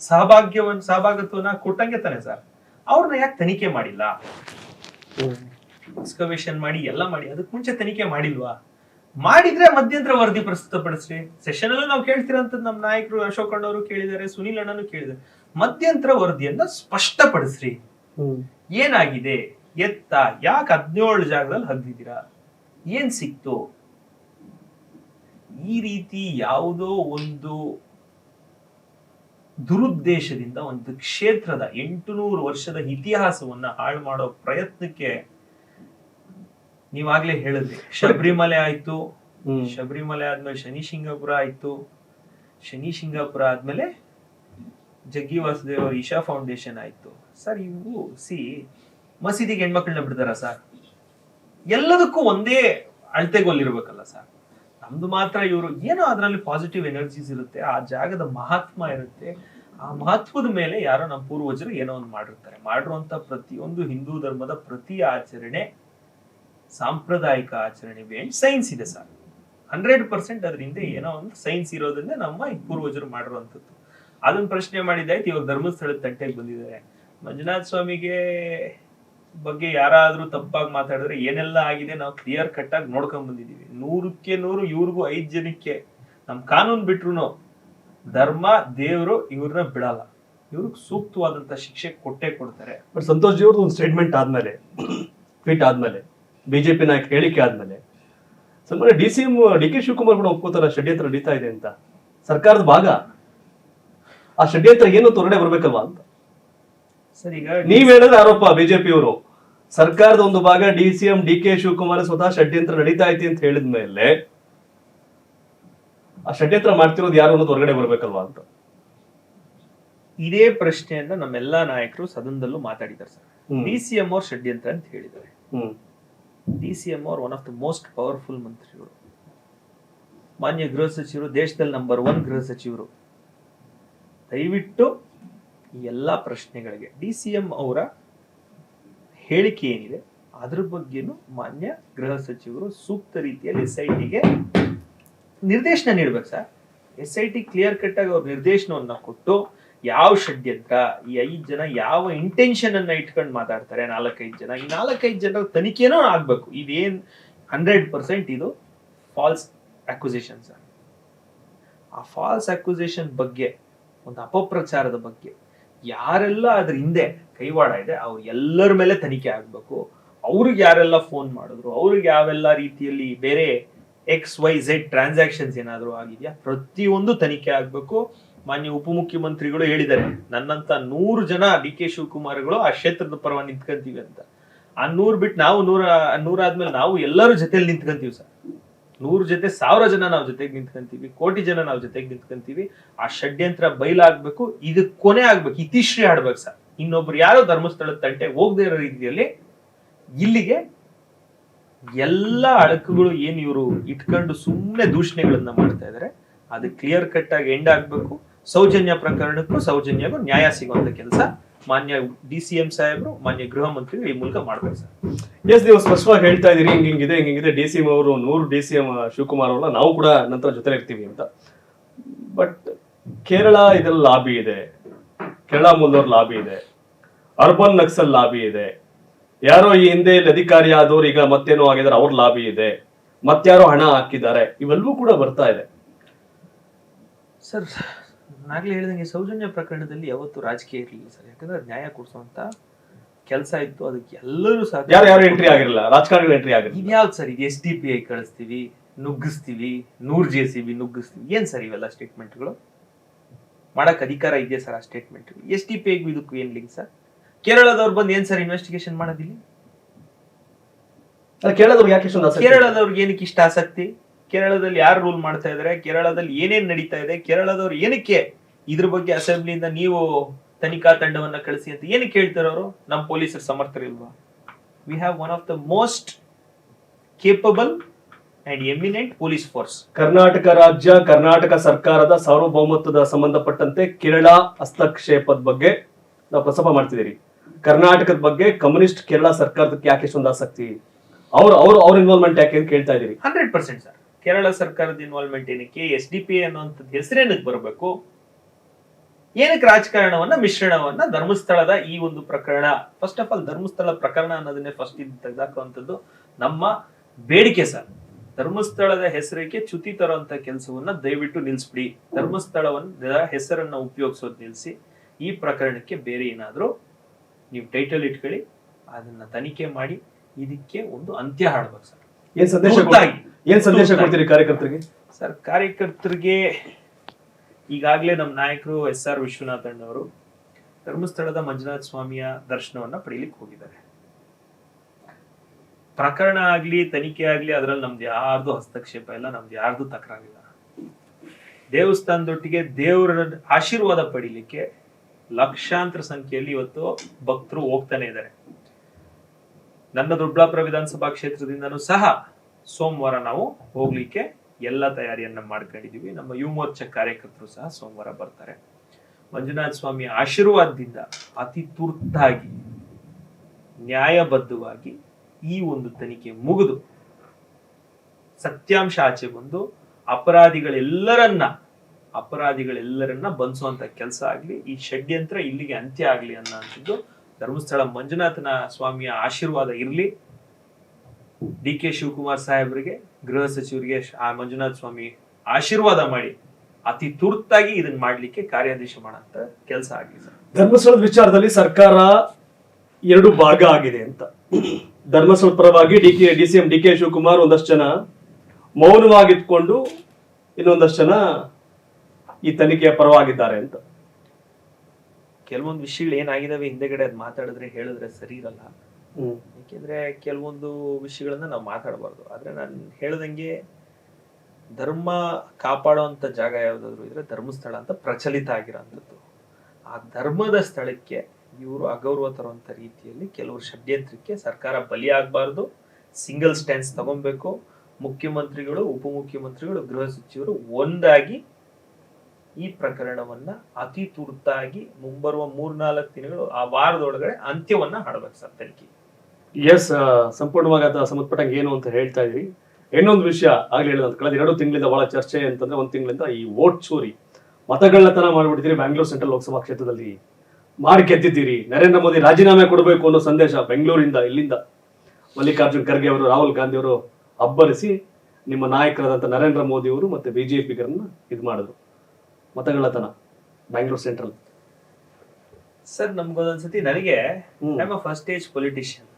Speaker 2: ಸಹಭಾಗ್ಯವನ್ನು, ಸಹಭಾಗತ್ವನ ಕೊಟ್ಟಂಗೆ ತಾನೆ ಸರ್. ಅವ್ರನ್ನ ಯಾಕೆ ತನಿಖೆ ಮಾಡಿಲ್ಲ? ಎಕ್ಸ್ಕವೇಷನ್ ಮಾಡಿ, ಎಲ್ಲ ಮಾಡಿ, ಅದಕ್ಕೆ ಮುಂಚೆ ತನಿಖೆ ಮಾಡಿಲ್ವಾ? ಮಾಡಿದ್ರೆ ಮಧ್ಯಂತರ ವರದಿ ಪ್ರಸ್ತುತಪಡಿಸ್ರಿ. ಸೆಷನ್ ಅಲ್ಲೂ ನಾವು ಕೇಳ್ತಿರಂತ ನಮ್ಮ ನಾಯಕರು ಅಶೋಕ್ ಅಣ್ಣವರು ಕೇಳಿದ್ದಾರೆ ಸುನೀಲ್ ಅಣ್ಣನು ಕೇಳಿದ್ದಾರೆ. ಮಧ್ಯಂತರ ವರದಿಯನ್ನ ಸ್ಪಷ್ಟಪಡಿಸ್ರಿ. ಏನಾಗಿದೆ? ಎತ್ತ? ಯಾಕೆ ಹದಿನೇಳು ಜಾಗದಲ್ಲಿ ಹಗ್ದಿದ್ದೀರಾ? ಏನ್ ಸಿಕ್ತು? ಈ ರೀತಿ ಯಾವುದೋ ಒಂದು ದುರುದ್ದೇಶದಿಂದ ಒಂದು ಕ್ಷೇತ್ರದ ಎಂಟುನೂರು ವರ್ಷದ ಇತಿಹಾಸವನ್ನ ಹಾಳು ಮಾಡೋ ಪ್ರಯತ್ನಕ್ಕೆ ನೀವಾಗ್ಲೇ ಹೇಳಿದ್ರಿ. ಶಬರಿಮಲೆ ಆಯ್ತು ಶಬರಿಮಲೆ ಆದ್ಮೇಲೆ ಶನಿ ಶಿಂಗಾಪುರ ಆಯ್ತು. ಶನಿ ಶಿಂಗಾಪುರ ಆದ್ಮೇಲೆ ಜಗ್ಗಿ ವಾಸುದೇವ್ ಇಶಾ ಫೌಂಡೇಶನ್ ಆಯ್ತು. ಸರ್ ಇವು ಸಿ ಮಸೀದಿಗೆ ಹೆಣ್ಮಕ್ಳನ್ನ ಬಿಡ್ತಾರ ಸರ್ ಎಲ್ಲದಕ್ಕೂ ಒಂದೇ ಅಳತೆಗೊಲ್ಲಿರ್ಬೇಕಲ್ಲ ಸರ್ ನಮ್ದು ಮಾತ್ರ ಇವರು ಏನೋ ಅದರಲ್ಲಿ ಪಾಸಿಟಿವ್ ಎನರ್ಜೀಸ್ ಇರುತ್ತೆ ಆ ಜಾಗದ ಮಹಾತ್ಮ ಇರುತ್ತೆ. ಆ ಮಹತ್ವದ ಮೇಲೆ ಯಾರೋ ನಮ್ಮ ಪೂರ್ವಜರು ಏನೋ ಒಂದು ಮಾಡಿರ್ತಾರೆ. ಮಾಡಿರುವಂತ ಪ್ರತಿಯೊಂದು ಹಿಂದೂ ಧರ್ಮದ ಪ್ರತಿ ಆಚರಣೆ ಸಾಂಪ್ರದಾಯಿಕ ಆಚರಣೆ ಸೈನ್ಸ್ ಇದೆ ಸರ್. ಹಂಡ್ರೆಡ್ ಪರ್ಸೆಂಟ್ ಅದ್ರ ಹಿಂದೆ ಏನೋ ಒಂದು ಸೈನ್ಸ್ ಇರೋದ್ರಿಂದ ನಮ್ಮ ಪೂರ್ವಜರು ಮಾಡಿರುವಂಥದ್ದು. ಅದನ್ನ ಪ್ರಶ್ನೆ ಮಾಡಿದ್ದಾಯ್ತು, ಇವಾಗ ಧರ್ಮಸ್ಥಳದ ತಟ್ಟೆಗೆ ಬಂದಿದ್ದಾರೆ. ಮಂಜುನಾಥ ಸ್ವಾಮಿಗೆ ಬಗ್ಗೆ ಯಾರಾದ್ರೂ ತಪ್ಪಾಗಿ ಮಾತಾಡಿದ್ರೆ ಏನೆಲ್ಲ ಆಗಿದೆ ನಾವು ಕ್ಲಿಯರ್ ಕಟ್ ಆಗಿ ನೋಡ್ಕೊಂಡ್ ಬಂದಿದೀವಿ ನೂರಕ್ಕೆ ನೂರು, ಇವ್ರಿಗೂ ಐದು ಜನಕ್ಕೆ. ನಮ್ ಕಾನೂನು ಬಿಟ್ರು ಧರ್ಮ, ದೇವರು ಇವ್ರನ್ನ ಬಿಡಲ್ಲ. ಇವ್ರಿಗೆ ಸೂಕ್ತವಾದಂತ ಶಿಕ್ಷೆ ಕೊಟ್ಟೆ ಕೊಡ್ತಾರೆ.
Speaker 1: ಬಟ್ ಸಂತೋಷ್ ಜಿ ಒಂದು ಸ್ಟೇಟ್ಮೆಂಟ್ ಆದ್ಮೇಲೆ ಟ್ವೀಟ್ ಆದ್ಮೇಲೆ. ಬಿಜೆಪಿ ನಾಯಕ ಹೇಳಿಕೆ ಆದ್ಮೇಲೆ. ಸನ್ಮಾನ್ಯ D C M D K Shivakumar ಕೂಡ ಒಪ್ಕೋತಾರ ಷಡ್ಯಂತ್ರ ನಡೀತಾ ಇದೆ ಅಂತ. ಸರ್ಕಾರದ ಭಾಗ. ಆ ಷಡ್ಯಂತ್ರ ಏನು ಹೊರಗಡೆ ಬರ್ಬೇಕಲ್ವಾ ಅಂತ.
Speaker 2: ಸರ್ ಈಗ
Speaker 1: ನೀವ್ ಹೇಳಿದ್ರೆ ಆರೋಪ ಬಿಜೆಪಿಯವರು. ಸರ್ಕಾರದ ಒಂದು ಭಾಗ D C M D K Shivakumar ಸ್ವತಃ ಷಡ್ಯಂತ್ರ ನಡೀತಾ ಐತಿ ಅಂತ ಹೇಳಿದ್ಮೇಲೆ ಆ ಷಡ್ಯಂತ್ರ ಮಾಡ್ತಿರೋದು ಯಾರು ಅನ್ನೋದು ಹೊರಗಡೆ ಬರ್ಬೇಕಲ್ವಾ ಅಂತ.
Speaker 2: ಇದೇ ಪ್ರಶ್ನೆಯನ್ನ ನಮ್ಮೆಲ್ಲಾ ನಾಯಕರು ಸದನದಲ್ಲೂ ಮಾತಾಡಿದ್ದಾರೆ ಸರ್. ಡಿ ಸಿ ಎಂ ಅವ್ರ ಷಡ್ಯಂತ್ರ ಅಂತ ಹೇಳಿದ್ದಾರೆ.
Speaker 1: ಹ್ಮ್.
Speaker 2: ಡಿ ಸಿ ಎಂ ಅವ್ರು one of the most powerful ಮಂತ್ರಿಗಳು. ಮಾನ್ಯ ಗೃಹ ಸಚಿವರು, ದೇಶದಲ್ಲಿ ನಂಬರ್ ಒನ್ ಗೃಹ ಸಚಿವರು. ದಯವಿಟ್ಟು ಈ ಎಲ್ಲ ಪ್ರಶ್ನೆಗಳಿಗೆ ಡಿ ಸಿ ಎಂ ಅವರ ಹೇಳಿಕೆ ಏನಿದೆ, ಅದ್ರ ಬಗ್ಗೆನೂ ಮಾನ್ಯ ಗೃಹ ಸಚಿವರು ಸೂಕ್ತ ರೀತಿಯಲ್ಲಿ ಎಸ್ ಐ ಟಿಗೆ ನಿರ್ದೇಶನ ನೀಡ್ಬೇಕು sir. S I T clear cut ಆಗಿ ಅವ್ರ ನಿರ್ದೇಶನವನ್ನು ಕೊಟ್ಟು ಯಾವ ಷಡ್ಯಂತ್ರ, ಈ ಐದು ಜನ ಯಾವ ಇಂಟೆನ್ಷನ್ ಅನ್ನ ಇಟ್ಕೊಂಡು ಮಾತಾಡ್ತಾರೆ, ನಾಲ್ಕೈದು ಜನ. ಈ ನಾಲ್ಕೈದು ಜನರ ತನಿಖೆನೂ ಆಗ್ಬೇಕು. ಇದೇನ್ ಹಂಡ್ರೆಡ್ ಪರ್ಸೆಂಟ್ ಇದು ಫಾಲ್ಸ್ ಅಕ್ವಿಸಿಷನ್ಸ್ ಆ. ಫಾಲ್ಸ್ ಅಕ್ವಿಸೇಷನ್ ಬಗ್ಗೆ, ಒಂದು ಅಪಪ್ರಚಾರದ ಬಗ್ಗೆ, ಯಾರೆಲ್ಲ ಅದ್ರ ಹಿಂದೆ ಕೈವಾಡ ಇದೆ, ಅವ್ರು ಎಲ್ಲರ ಮೇಲೆ ತನಿಖೆ ಆಗ್ಬೇಕು. ಅವ್ರಿಗೆ ಯಾರೆಲ್ಲ ಫೋನ್ ಮಾಡಿದ್ರು, ಅವ್ರಿಗೆ ಯಾವೆಲ್ಲ ರೀತಿಯಲ್ಲಿ ಬೇರೆ ಎಕ್ಸ್ ವೈ ಝೆಡ್ ಟ್ರಾನ್ಸಾಕ್ಷನ್ಸ್ ಏನಾದರೂ ಆಗಿದೆಯಾ, ಪ್ರತಿಯೊಂದು ತನಿಖೆ ಆಗ್ಬೇಕು. ಮಾನ್ಯ ಉಪಮುಖ್ಯಮಂತ್ರಿಗಳು ಹೇಳಿದ್ದಾರೆ. ನನ್ನಂತ ನೂರು ಜನ ಡಿ ಕೆ ಶಿವಕುಮಾರ್ಗಳು ಆ ಕ್ಷೇತ್ರದ ಪರವಾಗಿ ನಿಂತ್ಕೊಂತೀವಿ ಅಂತ. ಆ ನೂರ್ ಬಿಟ್ಟು ನಾವು ನೂರ ನೂರಾದ್ಮೇಲೆ ನಾವು ಎಲ್ಲರೂ ಜೊತೆಲಿ ನಿಂತ್ಕೊಂತೀವಿ ಸರ್. ನೂರು ಜೊತೆ, ಸಾವಿರ ಜನ ನಾವು ಜೊತೆಗೆ ನಿಂತ್ಕೊಂತೀವಿ, ಕೋಟಿ ಜನ ನಾವು ಜೊತೆಗೆ ನಿಂತ್ಕೊಂತೀವಿ. ಆ ಷಡ್ಯಂತ್ರ ಬಯಲಾಗ್ಬೇಕು, ಇದು ಕೊನೆ ಆಗ್ಬೇಕು, ಇತಿಶ್ರೀ ಆಡ್ಬೇಕು ಸರ್. ಇನ್ನೊಬ್ರು ಯಾರೋ ಧರ್ಮಸ್ಥಳದ ತಂಟೆ ಹೋಗದೆ ಇರೋ ರೀತಿಯಲ್ಲಿ ಇಲ್ಲಿಗೆ ಎಲ್ಲ ಅಳಕುಗಳು ಏನ್ ಇವರು ಇಟ್ಕೊಂಡು ಸುಮ್ಮನೆ ದೂಷಣೆಗಳನ್ನ ಮಾಡ್ತಾ ಇದ್ದಾರೆ. ಅದು ಕ್ಲಿಯರ್ ಕಟ್ ಆಗಿ ಎಂಡ್ ಆಗ್ಬೇಕು. ಸೌಜನ್ಯ ಪ್ರಕರಣಕ್ಕೂ ಸೌಜನ್ಯಗೂ ನ್ಯಾಯ ಸಿಗುವಂತ ಕೆಲಸ ಮಾನ್ಯ ಡಿ ಸಿ ಎಂ ಸಾಹೇಬರು ಮಾನ್ಯ ಗೃಹ ಮಂತ್ರಿಗಳು ಈ ಮೂಲಕ ಮಾಡ್ಬೇಕು ಸರ್.
Speaker 1: ಎಸ್ ನೀವು ಸ್ಪಷ್ಟವಾಗಿ ಹೇಳ್ತಾ ಇದೀರಿ ಹಿಂಗ್ ಹಿಂಗಿದೆ ಹಿಂಗ್ ಹಿಂಗಿದೆ ಡಿ ಸಿ ಎಂ ಅವರು ನೂರು ಡಿ ಸಿ ಎಂ ಶಿವಕುಮಾರ್ ಅವರ ನಾವು ಕೂಡ ನಂತರ ಜೊತೆ ಇರ್ತೀವಿ ಅಂತ. ಬಟ್ ಕೇರಳ ಇದ್ರಲ್ಲಿ ಲಾಬಿ ಇದೆ. ಕೇರಳ ಮೂಲದವ್ರ ಲಾಬಿ ಇದೆ. ಅರ್ಬನ್ ನಕ್ಸಲ್ ಲಾಬಿ ಇದೆ. ಯಾರೋ ಈ ಹಿಂದೆ ಇಲ್ಲಿ ಅಧಿಕಾರಿ ಆದವ್ರು ಈಗ ಮತ್ತೇನೋ ಆಗಿದ್ದಾರೆ ಅವ್ರ ಲಾಬಿ ಇದೆ. ಮತ್ತಾರೋ ಹಣ ಹಾಕಿದ್ದಾರೆ. ಇವೆಲ್ಲವೂ ಕೂಡ ಬರ್ತಾ ಇದೆ.
Speaker 2: ಸರ್ ನಾಗ್ಲೇ ಹೇಳಿದಂಗೆ ಸೌಜನ್ಯ ಪ್ರಕರಣದಲ್ಲಿ ಯಾವತ್ತು ರಾಜಕೀಯ ಇರಲಿಲ್ಲ ಸರ್. ಯಾಕಂದ್ರೆ ನ್ಯಾಯ ಕೊಡಿಸುವಂತ ಕೆಲಸ ಇತ್ತು. ಅದಕ್ಕೆ ಎಲ್ಲರೂ
Speaker 1: ಯಾರು ಯಾರು ಎಂಟ್ರಿ ಆಗಿರಲಿಲ್ಲ? ರಾಜಕಾರಣಿಗಳು ಎಂಟ್ರಿ ಆಗಿರಲಿಲ್ಲ.
Speaker 2: ಇದ್ಯಾವ್ದು ಸರ್? ಇದು ಎಸ್ ಡಿ ಪಿ ಐ ಕಳಿಸ್ತೀವಿ ನುಗ್ಗಿಸ್ತೀವಿ ನೂರ್ ಜೆ ಸಿ ಬಿ ನುಗ್ಗಿಸ್ತೀವಿ. ಏನ್ ಸರ್ ಇವೆಲ್ಲ ಸ್ಟೇಟ್ಮೆಂಟ್ಗಳು ಮಾಡಕ್ ಅಧಿಕಾರ ಇದೆಯಾ ಸರ್ ಆ ಸ್ಟೇಟ್ಮೆಂಟ್ ಎಸ್ ಡಿ ಪಿ ಐಗೂ ಇದಕ್ಕೂ ಏನ್ ಲಿಂಕ್ ಸರ್? ಕೇರಳದವ್ರು ಬಂದು ಏನ್ ಸರ್ ಇನ್ವೆಸ್ಟಿಗೇಷನ್ ಮಾಡೋದಿಲ್ಲ
Speaker 1: ಕೇಳೋದವ್ರು ಯಾಕೆ
Speaker 2: ಕೇರಳದವ್ರಿಗೆ ಏನಕ್ಕೆ ಇಷ್ಟ ಆಸಕ್ತಿ? ಕೇರಳದಲ್ಲಿ ಯಾರು ರೂಲ್ ಮಾಡ್ತಾ ಇದಾರೆ? ಕೇರಳದಲ್ಲಿ ಏನೇನ್ ನಡೀತಾ ಇದೆ? ಕೇರಳದವ್ರು ಏನಕ್ಕೆ ಇದ್ರ ಬಗ್ಗೆ ಅಸೆಂಬ್ಲಿಯಿಂದ ನೀವು ತನಿಖಾ ತಂಡವನ್ನ ಕಳಿಸಿ ಅಂತ ಏನಕ್ಕೆ ಹೇಳ್ತಾರೆ ಅವರು ನಮ್ಮ ಪೊಲೀಸರು ಸಮರ್ಥರಿಲ್ವಾ? We have one of the most capable and eminent police force
Speaker 1: Karnataka ರಾಜ್ಯ ಕರ್ನಾಟಕ ಸರ್ಕಾರದ ಸಾರ್ವಭೌಮತ್ವದ ಸಂಬಂಧಪಟ್ಟಂತೆ ಕೇರಳ ಹಸ್ತಕ್ಷೇಪದ ಬಗ್ಗೆ ನಾವು ಪ್ರಸ್ತಾಪ ಮಾಡ್ತಿದ್ದೀರಿ. ಕರ್ನಾಟಕದ ಬಗ್ಗೆ ಕಮ್ಯುನಿಸ್ಟ್ ಕೇರಳ ಸರ್ಕಾರದಕ್ಕೆ ಯಾಕೆ ಇಷ್ಟೊಂದು ಆಸಕ್ತಿ? ಅವ್ರು ಅವ್ರು ಅವ್ರ ಇನ್ವಾಲ್ವ್ಮೆಂಟ್ ಯಾಕೆ ಅಂತ ಕೇಳ್ತಾ ಇದೀರಿ
Speaker 2: ಹಂಡ್ರೆಡ್ ಪರ್ಸೆಂಟ್ ಸರ್ ಕೇರಳ ಸರ್ಕಾರದ ಇನ್ವಾಲ್ವ್ಮೆಂಟ್ ಏನಕ್ಕೆ? ಎಸ್ ಡಿ ಪಿ ಅನ್ನುವಂಥದ್ದು ಹೆಸರೇನಕ್ಕೆ ಬರಬೇಕು? ಏನಕ್ಕೆ ರಾಜಕಾರಣವನ್ನ ಮಿಶ್ರಣವನ್ನ ಧರ್ಮಸ್ಥಳದ ಈ ಒಂದು ಪ್ರಕರಣ? ಫಸ್ಟ್ ಆಫ್ ಆಲ್ ಧರ್ಮಸ್ಥಳ ಪ್ರಕರಣ ಅನ್ನೋದನ್ನೇ ಫಸ್ಟ್ ಇದು ತೆಗೆದಾಕುವಂಥದ್ದು. ನಮ್ಮ ಬೇಡಿಕೆ ಸರ್. ಧರ್ಮಸ್ಥಳದ ಹೆಸರಿಗೆ ಚ್ಯುತಿ ತರುವಂತ ಕೆಲಸವನ್ನ ದಯವಿಟ್ಟು ನಿಲ್ಸ್ಬಿಡಿ. ಧರ್ಮಸ್ಥಳವನ್ನ ಹೆಸರನ್ನ ಉಪಯೋಗಿಸೋದು ನಿಲ್ಸಿ. ಈ ಪ್ರಕರಣಕ್ಕೆ ಬೇರೆ ಏನಾದರೂ ನೀವು ಟೈಟಲ್ ಇಟ್ಕೊಳ್ಳಿ ಅದನ್ನ ತನಿಖೆ ಮಾಡಿ ಇದಕ್ಕೆ ಒಂದು ಅಂತ್ಯ ಹಾಡ್ಬೇಕು ಸರ್.
Speaker 1: ಏನ್ ಸಂದೇಶ ಏನ್ ಸಂದೇಶ ಕೊಡ್ತೀರಿ ಕಾರ್ಯಕರ್ತರಿಗೆ?
Speaker 2: ಸರ್ ಕಾರ್ಯಕರ್ತರಿಗೆ ಈಗಾಗಲೇ ನಮ್ಮ ನಾಯಕರು ಎಸ್ ಆರ್ ವಿಶ್ವನಾಥಣ್ಣವರು ಧರ್ಮಸ್ಥಳದ ಮಂಜುನಾಥ ಸ್ವಾಮಿಯ ದರ್ಶನವನ್ನ ಪಡೀಲಿಕ್ಕೆ ಹೋಗಿದ್ದಾರೆ. ಪ್ರಕರಣ ಆಗ್ಲಿ, ತನಿಖೆ ಆಗ್ಲಿ, ಅದ್ರಲ್ಲಿ ನಮ್ದು ಯಾರ್ದು ಹಸ್ತಕ್ಷೇಪ ಇಲ್ಲ, ನಮ್ದು ಯಾರ್ದು ತಕರಾಗಿಲ್ಲ ದೇವಸ್ಥಾನದೊಟ್ಟಿಗೆ ದೇವರ ಆಶೀರ್ವಾದ ಪಡಿಲಿಕ್ಕೆ ಲಕ್ಷಾಂತರ ಸಂಖ್ಯೆಯಲ್ಲಿ ಇವತ್ತು ಭಕ್ತರು ಹೋಗ್ತಾನೆ ಇದ್ದಾರೆ. ನನ್ನ ದೊಡ್ಡಬಳ್ಳಾಪುರ ವಿಧಾನಸಭಾ ಕ್ಷೇತ್ರದಿಂದನೂ ಸಹ ಸೋಮವಾರ ನಾವು ಹೋಗ್ಲಿಕ್ಕೆ ಎಲ್ಲ ತಯಾರಿಯನ್ನ ಮಾಡ್ಕೊಂಡಿದೀವಿ. ನಮ್ಮ ಯುವ ಮೋರ್ಚಾ ಕಾರ್ಯಕರ್ತರು ಸಹ ಸೋಮವಾರ ಬರ್ತಾರೆ. ಮಂಜುನಾಥ ಸ್ವಾಮಿ ಆಶೀರ್ವಾದದಿಂದ ಅತಿ ತುರ್ತಾಗಿ, ನ್ಯಾಯಬದ್ಧವಾಗಿ ಈ ಒಂದು ತನಿಖೆ ಮುಗಿದು, ಸತ್ಯಾಂಶ ಆಚೆ ಬಂದು ಅಪರಾಧಿಗಳೆಲ್ಲರನ್ನ ಅಪರಾಧಿಗಳೆಲ್ಲರನ್ನ ಬಂಧಿಸುವಂತ ಕೆಲಸ ಆಗ್ಲಿ, ಈ ಷಡ್ಯಂತ್ರ ಇಲ್ಲಿಗೆ ಅಂತ್ಯ ಆಗ್ಲಿ ಅನ್ನೋಂಥದ್ದು ಧರ್ಮಸ್ಥಳ ಮಂಜುನಾಥನ ಸ್ವಾಮಿಯ ಆಶೀರ್ವಾದ ಇರ್ಲಿ. ಡಿ ಕೆ ಶಿವಕುಮಾರ್ ಸಾಹೇಬರಿಗೆ ಗೃಹ ಸಚಿವರಿಗೆ ಆ ಮಂಜುನಾಥ ಸ್ವಾಮಿ ಆಶೀರ್ವಾದ ಮಾಡಿ ಅತಿ ತುರ್ತಾಗಿ ಇದನ್ನ ಮಾಡ್ಲಿಕ್ಕೆ ಕಾರ್ಯಾದೇಶ ಮಾಡಂತ ಕೆಲಸ ಆಗಿದೆ.
Speaker 1: ಧರ್ಮಸ್ಥಳದ ವಿಚಾರದಲ್ಲಿ ಸರ್ಕಾರ ಎರಡು ಭಾಗ ಆಗಿದೆ ಅಂತ. ಧರ್ಮಸ್ಥಳ ಪರವಾಗಿ D K D C M D K Shivakumar ಒಂದಷ್ಟು ಜನ ಮೌನವಾಗಿಟ್ಕೊಂಡು ಇನ್ನೊಂದಷ್ಟು ಜನ ಈ ತನಿಖೆಯ ಪರವಾಗಿದ್ದಾರೆ ಅಂತ.
Speaker 2: ಕೆಲವೊಂದು ವಿಷಯಗಳು ಏನಾಗಿದಾವೆ ಹಿಂದೆಗಡೆ ಅದ್ ಮಾತಾಡಿದ್ರೆ ಹೇಳಿದ್ರೆ ಸರಿ ಇರಲ್ಲ.
Speaker 1: ಹ್ಮ್.
Speaker 2: ಯಾಕೆಂದ್ರೆ ಕೆಲವೊಂದು ವಿಷಯಗಳನ್ನ ನಾವು ಮಾತಾಡಬಾರ್ದು. ಆದರೆ ನಾನು ಹೇಳ್ದಂಗೆ ಧರ್ಮ ಕಾಪಾಡುವಂಥ ಜಾಗ ಯಾವ್ದಾದ್ರು ಇದ್ರೆ ಧರ್ಮಸ್ಥಳ ಅಂತ ಪ್ರಚಲಿತ ಆಗಿರೋಂಥದ್ದು. ಆ ಧರ್ಮದ ಸ್ಥಳಕ್ಕೆ ಇವರು ಅಗೌರವ ತರುವಂಥ ರೀತಿಯಲ್ಲಿ ಕೆಲವರು ಷಡ್ಯಂತ್ರಕ್ಕೆ ಸರ್ಕಾರ ಬಲಿಯಾಗಬಾರ್ದು ಸಿಂಗಲ್ ಸ್ಟ್ಯಾನ್ಸ್ ತಗೊಬೇಕು, ಮುಖ್ಯಮಂತ್ರಿಗಳು, ಉಪಮುಖ್ಯಮಂತ್ರಿಗಳು, ಗೃಹ ಸಚಿವರು ಒಂದಾಗಿ ಈ ಪ್ರಕರಣವನ್ನ ಅತಿ ತುರ್ತಾಗಿ ಮುಂಬರುವ ಮೂರ್ನಾಲ್ಕು ದಿನಗಳು, ಆ ವಾರದೊಳಗಡೆ ಅಂತ್ಯವನ್ನ ಹಾಡಬೇಕು ಸರ್ ತನಿಖೆ
Speaker 1: ಎಸ್ ಸಂಪೂರ್ಣವಾಗಿ ಅದ ಸಂಬಂಧಪಟ್ಟಂಗೆ ಏನು ಅಂತ ಹೇಳ್ತಾ ಇದ್ರಿ. ಇನ್ನೊಂದು ವಿಷಯ ಆಗ್ಲಿ ಹೇಳಿದ ಕಳೆದ ಎರಡು ತಿಂಗಳಿಂದ ಬಹಳ ಚರ್ಚೆ ಅಂತಂದ್ರೆ ಒಂದು ತಿಂಗಳಿಂದ ಈ ವೋಟ್ ಚೋರಿ ಮತಗಳನ್ನ ತರ ಮಾಡ್ಬಿಟ್ಟಿದ್ದೀರಿ ಬ್ಯಾಂಗ್ಳೂರ್ ಸೆಂಟ್ರಲ್ ಲೋಕಸಭಾ ಕ್ಷೇತ್ರದಲ್ಲಿ. ಮಾಡಿ ಗೆದ್ದಿದ್ದೀರಿ. ನರೇಂದ್ರ ಮೋದಿ ರಾಜೀನಾಮೆ ಕೊಡಬೇಕು ಅನ್ನೋ ಸಂದೇಶ ಬೆಂಗಳೂರಿಂದ ಇಲ್ಲಿಂದ ಮಲ್ಲಿಕಾರ್ಜುನ್ ಖರ್ಗೆ ಅವರು ರಾಹುಲ್ ಗಾಂಧಿ ಅವರು ಅಬ್ಬರಿಸಿ ನಿಮ್ಮ ನಾಯಕರಾದಂಥ ನರೇಂದ್ರ ಮೋದಿ ಅವರು ಮತ್ತೆ ಬಿಜೆಪಿಗರನ್ನ ಇದು ಮಾಡಿದ್ರು. ಮತಗಳತನ ಬ್ಯಾಂಗ್ಳೂರ್ ಸೆಂಟ್ರಲ್
Speaker 2: ಸರ್ ನಮ್ಗೊಂದೊಂದ್ಸತಿ ನನಗೆ ಫಸ್ಟ್ ಏಜ್ ಪೊಲಿಟಿಷಿಯನ್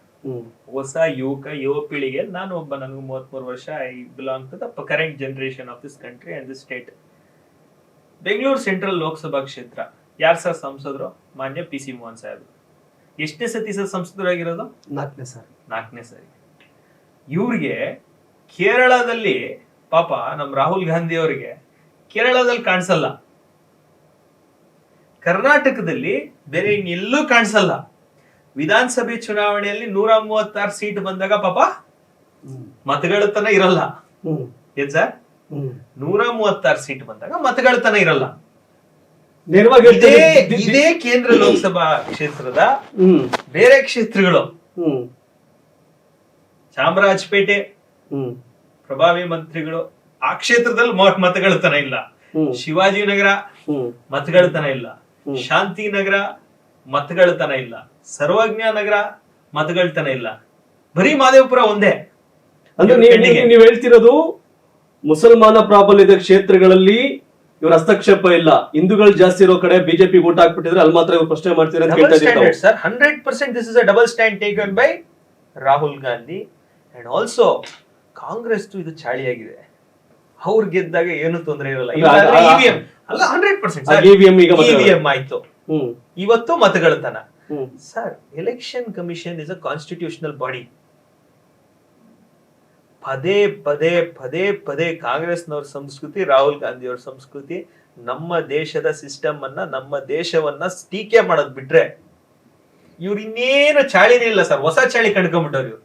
Speaker 2: ಹೊಸ ಯುವಕ ಯುವ ಪೀಳಿಗೆ ನಾನು ಒಬ್ಬ ನನಗೆ ಮೂವತ್ಮೂರು ವರ್ಷ I belong to the current generation of this country and this state Bengaluru central Lok Sabha ಕ್ಷೇತ್ರ. ಯಾರು ಸರ್ ಸಂಸದರು? ಮಾನ್ಯ ಪಿ ಸಿ ಮೋಹನ್ ಸಾಹೇಬ್. ಎಷ್ಟನೇ ಸತಿ ಸರ್ ಸಂಸದರಾಗಿರೋದು?
Speaker 1: ನಾಲ್ಕನೇ ಸರ್.
Speaker 2: ನಾಲ್ಕನೇ ಸರಿ. ಇವ್ರಿಗೆ ಕೇರಳದಲ್ಲಿ ಪಾಪ ನಮ್ಮ ರಾಹುಲ್ ಗಾಂಧಿ ಅವರಿಗೆ ಕೇರಳದಲ್ಲಿ ಕಾಣಿಸಲ್ಲ. ಕರ್ನಾಟಕದಲ್ಲಿ ಬೇರೆ ಇನ್ನೆಲ್ಲೂ ಕಾಣಿಸಲ್ಲ. ವಿಧಾನಸಭೆ ಚುನಾವಣೆಯಲ್ಲಿ ನೂರ ಮೂವತ್ತಾರು ಸೀಟ್ ಬಂದಾಗ ಪಾಪ ಮತಗಳತನ ಇರಲ್ಲ. ಏನ್ ಸರ್? ನೂರ ಮೂವತ್ತಾರು ಸೀಟ್ ಬಂದಾಗ ಮತಗಳತನ ಇರಲ್ಲ. ಇದೇ ಕೇಂದ್ರ ಲೋಕಸಭಾ ಕ್ಷೇತ್ರದ ಬೇರೆ ಕ್ಷೇತ್ರಗಳು. ಚಾಮರಾಜಪೇಟೆ ಪ್ರಭಾವಿ ಮಂತ್ರಿಗಳು ಆ ಕ್ಷೇತ್ರದಲ್ಲಿ ಮತಗಳತನ ಮತಗಳ ಇಲ್ಲ. ಶಿವಾಜಿನಗರ ಮತಗಳತನ ಇಲ್ಲ. ಶಾಂತಿನಗರ ಮತಗಳತನ ಇಲ್ಲ. ಸರ್ವಜ್ಞ ನಗರ ಮತಗಳ್ತನ ಇಲ್ಲ. ಬರೀ ಮಾದೇವಪುರ ಒಂದೇ.
Speaker 1: ಅಂದ್ರೆ ನೀವು ನೀವು ಹೇಳ್ತಿರೋದು ಮುಸಲ್ಮಾನ ಪ್ರಾಬಲ್ಯದ ಕ್ಷೇತ್ರಗಳಲ್ಲಿ ಇವ್ರ ಹಸ್ತಕ್ಷೇಪ ಇಲ್ಲ. ಹಿಂದೂಗಳು ಜಾಸ್ತಿ ಇರೋ ಕಡೆ ಬಿಜೆಪಿ ಊಟ ಹಾಕ್ಬಿಟ್ಟಿದ್ರೆ ಅಲ್ಲಿ ಮಾತ್ರ ಇವ್ರು ಪ್ರಶ್ನೆ ಮಾಡ್ತೀರ ಅಂತ ಕೇಳ್ತಾ ಇದ್ದೀವಿ ನಾವು.
Speaker 2: Sir hundred percent this is a double stand taken by Rahul Gandhi and also Congress ಇದು ಚಾಳಿಯಾಗಿದೆ. ಅವ್ರು ಗೆದ್ದಾಗ ಏನು ತೊಂದರೆ ಇರಲ್ಲ.
Speaker 1: ಆ-
Speaker 2: EVM ಅಲ್ಲ ಹಂಡ್ರೆಡ್ ಪರ್ಸೆಂಟ್ ಇವಿಎಂ ಆಯ್ತು.
Speaker 1: ಹ್ಮ್.
Speaker 2: ಇವತ್ತು ಮತಗಳತನ. Sir election commission is a constitutional body ಪದೇ ಪದೇ ಪದೇ ಪದೇ ಕಾಂಗ್ರೆಸ್ನವ್ರ ಸಂಸ್ಕೃತಿ ರಾಹುಲ್ ಗಾಂಧಿ ಅವ್ರ ಸಂಸ್ಕೃತಿ ನಮ್ಮ ದೇಶದ ಸಿಸ್ಟಮ್ ಅನ್ನ ನಮ್ಮ ದೇಶವನ್ನ ಟೀಕೆ ಮಾಡೋದ್ ಬಿಟ್ರೆ ಇವ್ರು ಇನ್ನೇನು ಚಾಳಿನೇ ಇಲ್ಲ ಸರ್. ಹೊಸ ಚಾಳಿ ಕಂಡ್ಕೊಂಡ್ಬಿಟ್ಟವ್ರು ಇವ್ರು.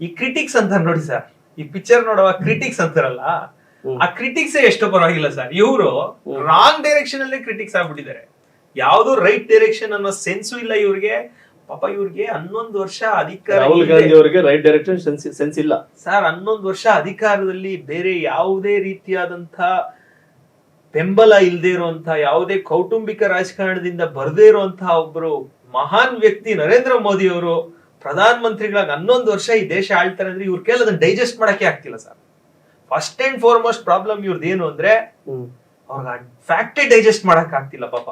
Speaker 2: ಈ ಕ್ರಿಟಿಕ್ಸ್ ಅಂತ ನೋಡಿ ಸರ್. ಈ ಪಿಕ್ಚರ್ ನೋಡುವ ಕ್ರಿಟಿಕ್ಸ್ ಅಂತಾರಲ್ಲ ಆ ಕ್ರಿಟಿಕ್ಸ್ ಎಷ್ಟೋ ಪರವಾಗಿಲ್ಲ ಸರ್. ಇವರು ರಾಂಗ್ ಡೈರೆಕ್ಷನ್ ಅಲ್ಲಿ ಕ್ರಿಟಿಕ್ಸ್ ಆಗ್ಬಿಟ್ಟಿದ್ದಾರೆ. ಯಾವ್ದು ರೈಟ್ ಡೈರೆಕ್ಷನ್ ಅನ್ನೋ ಸೆನ್ಸು ಇಲ್ಲ ಇವ್ರಿಗೆ. ಪಾಪ ಇವ್ರಿಗೆ ಹನ್ನೊಂದು ವರ್ಷ ಅಧಿಕಾರ
Speaker 1: ರಾಹುಲ್. ಗಾಂಧಿ ಅವರಿಗೆ ರೈಟ್ ಡೈರೆಕ್ಷನ್ ಸೆನ್ಸ್ ಇಲ್ಲ.
Speaker 2: ಸರ್ ಹನ್ನೊಂದು ವರ್ಷ ಅಧಿಕಾರದಲ್ಲಿ ಬೇರೆ ಯಾವುದೇ ರೀತಿಯಾದಂತ ಬೆಂಬಲ ಇಲ್ಲದೆ ಇರುವಂತ ಯಾವುದೇ ಕೌಟುಂಬಿಕ ರಾಜಕಾರಣದಿಂದ ಬರದೇ ಇರುವಂತಹ ಒಬ್ರು ಮಹಾನ್ ವ್ಯಕ್ತಿ ನರೇಂದ್ರ ಮೋದಿ ಅವರು ಪ್ರಧಾನ ಮಂತ್ರಿಗಳಾಗಿ ಹನ್ನೊಂದು ವರ್ಷ ಈ ದೇಶ ಆಳ್ತಾರೆ ಅಂದ್ರೆ ಇವ್ರ ಕೇಳ ಅದನ್ನ ಡೈಜೆಸ್ಟ್ ಮಾಡಕ್ಕೆ ಆಗ್ತಿಲ್ಲ sir. First and foremost problem ಇವ್ರದ್ದು ಏನು ಅಂದ್ರೆ ಅವ್ರಿಗೆ ಫ್ಯಾಕ್ಟ್ರಿ ಡೈಜೆಸ್ಟ್ ಮಾಡಕ್ ಆಗ್ತಿಲ್ಲ ಪಾಪ.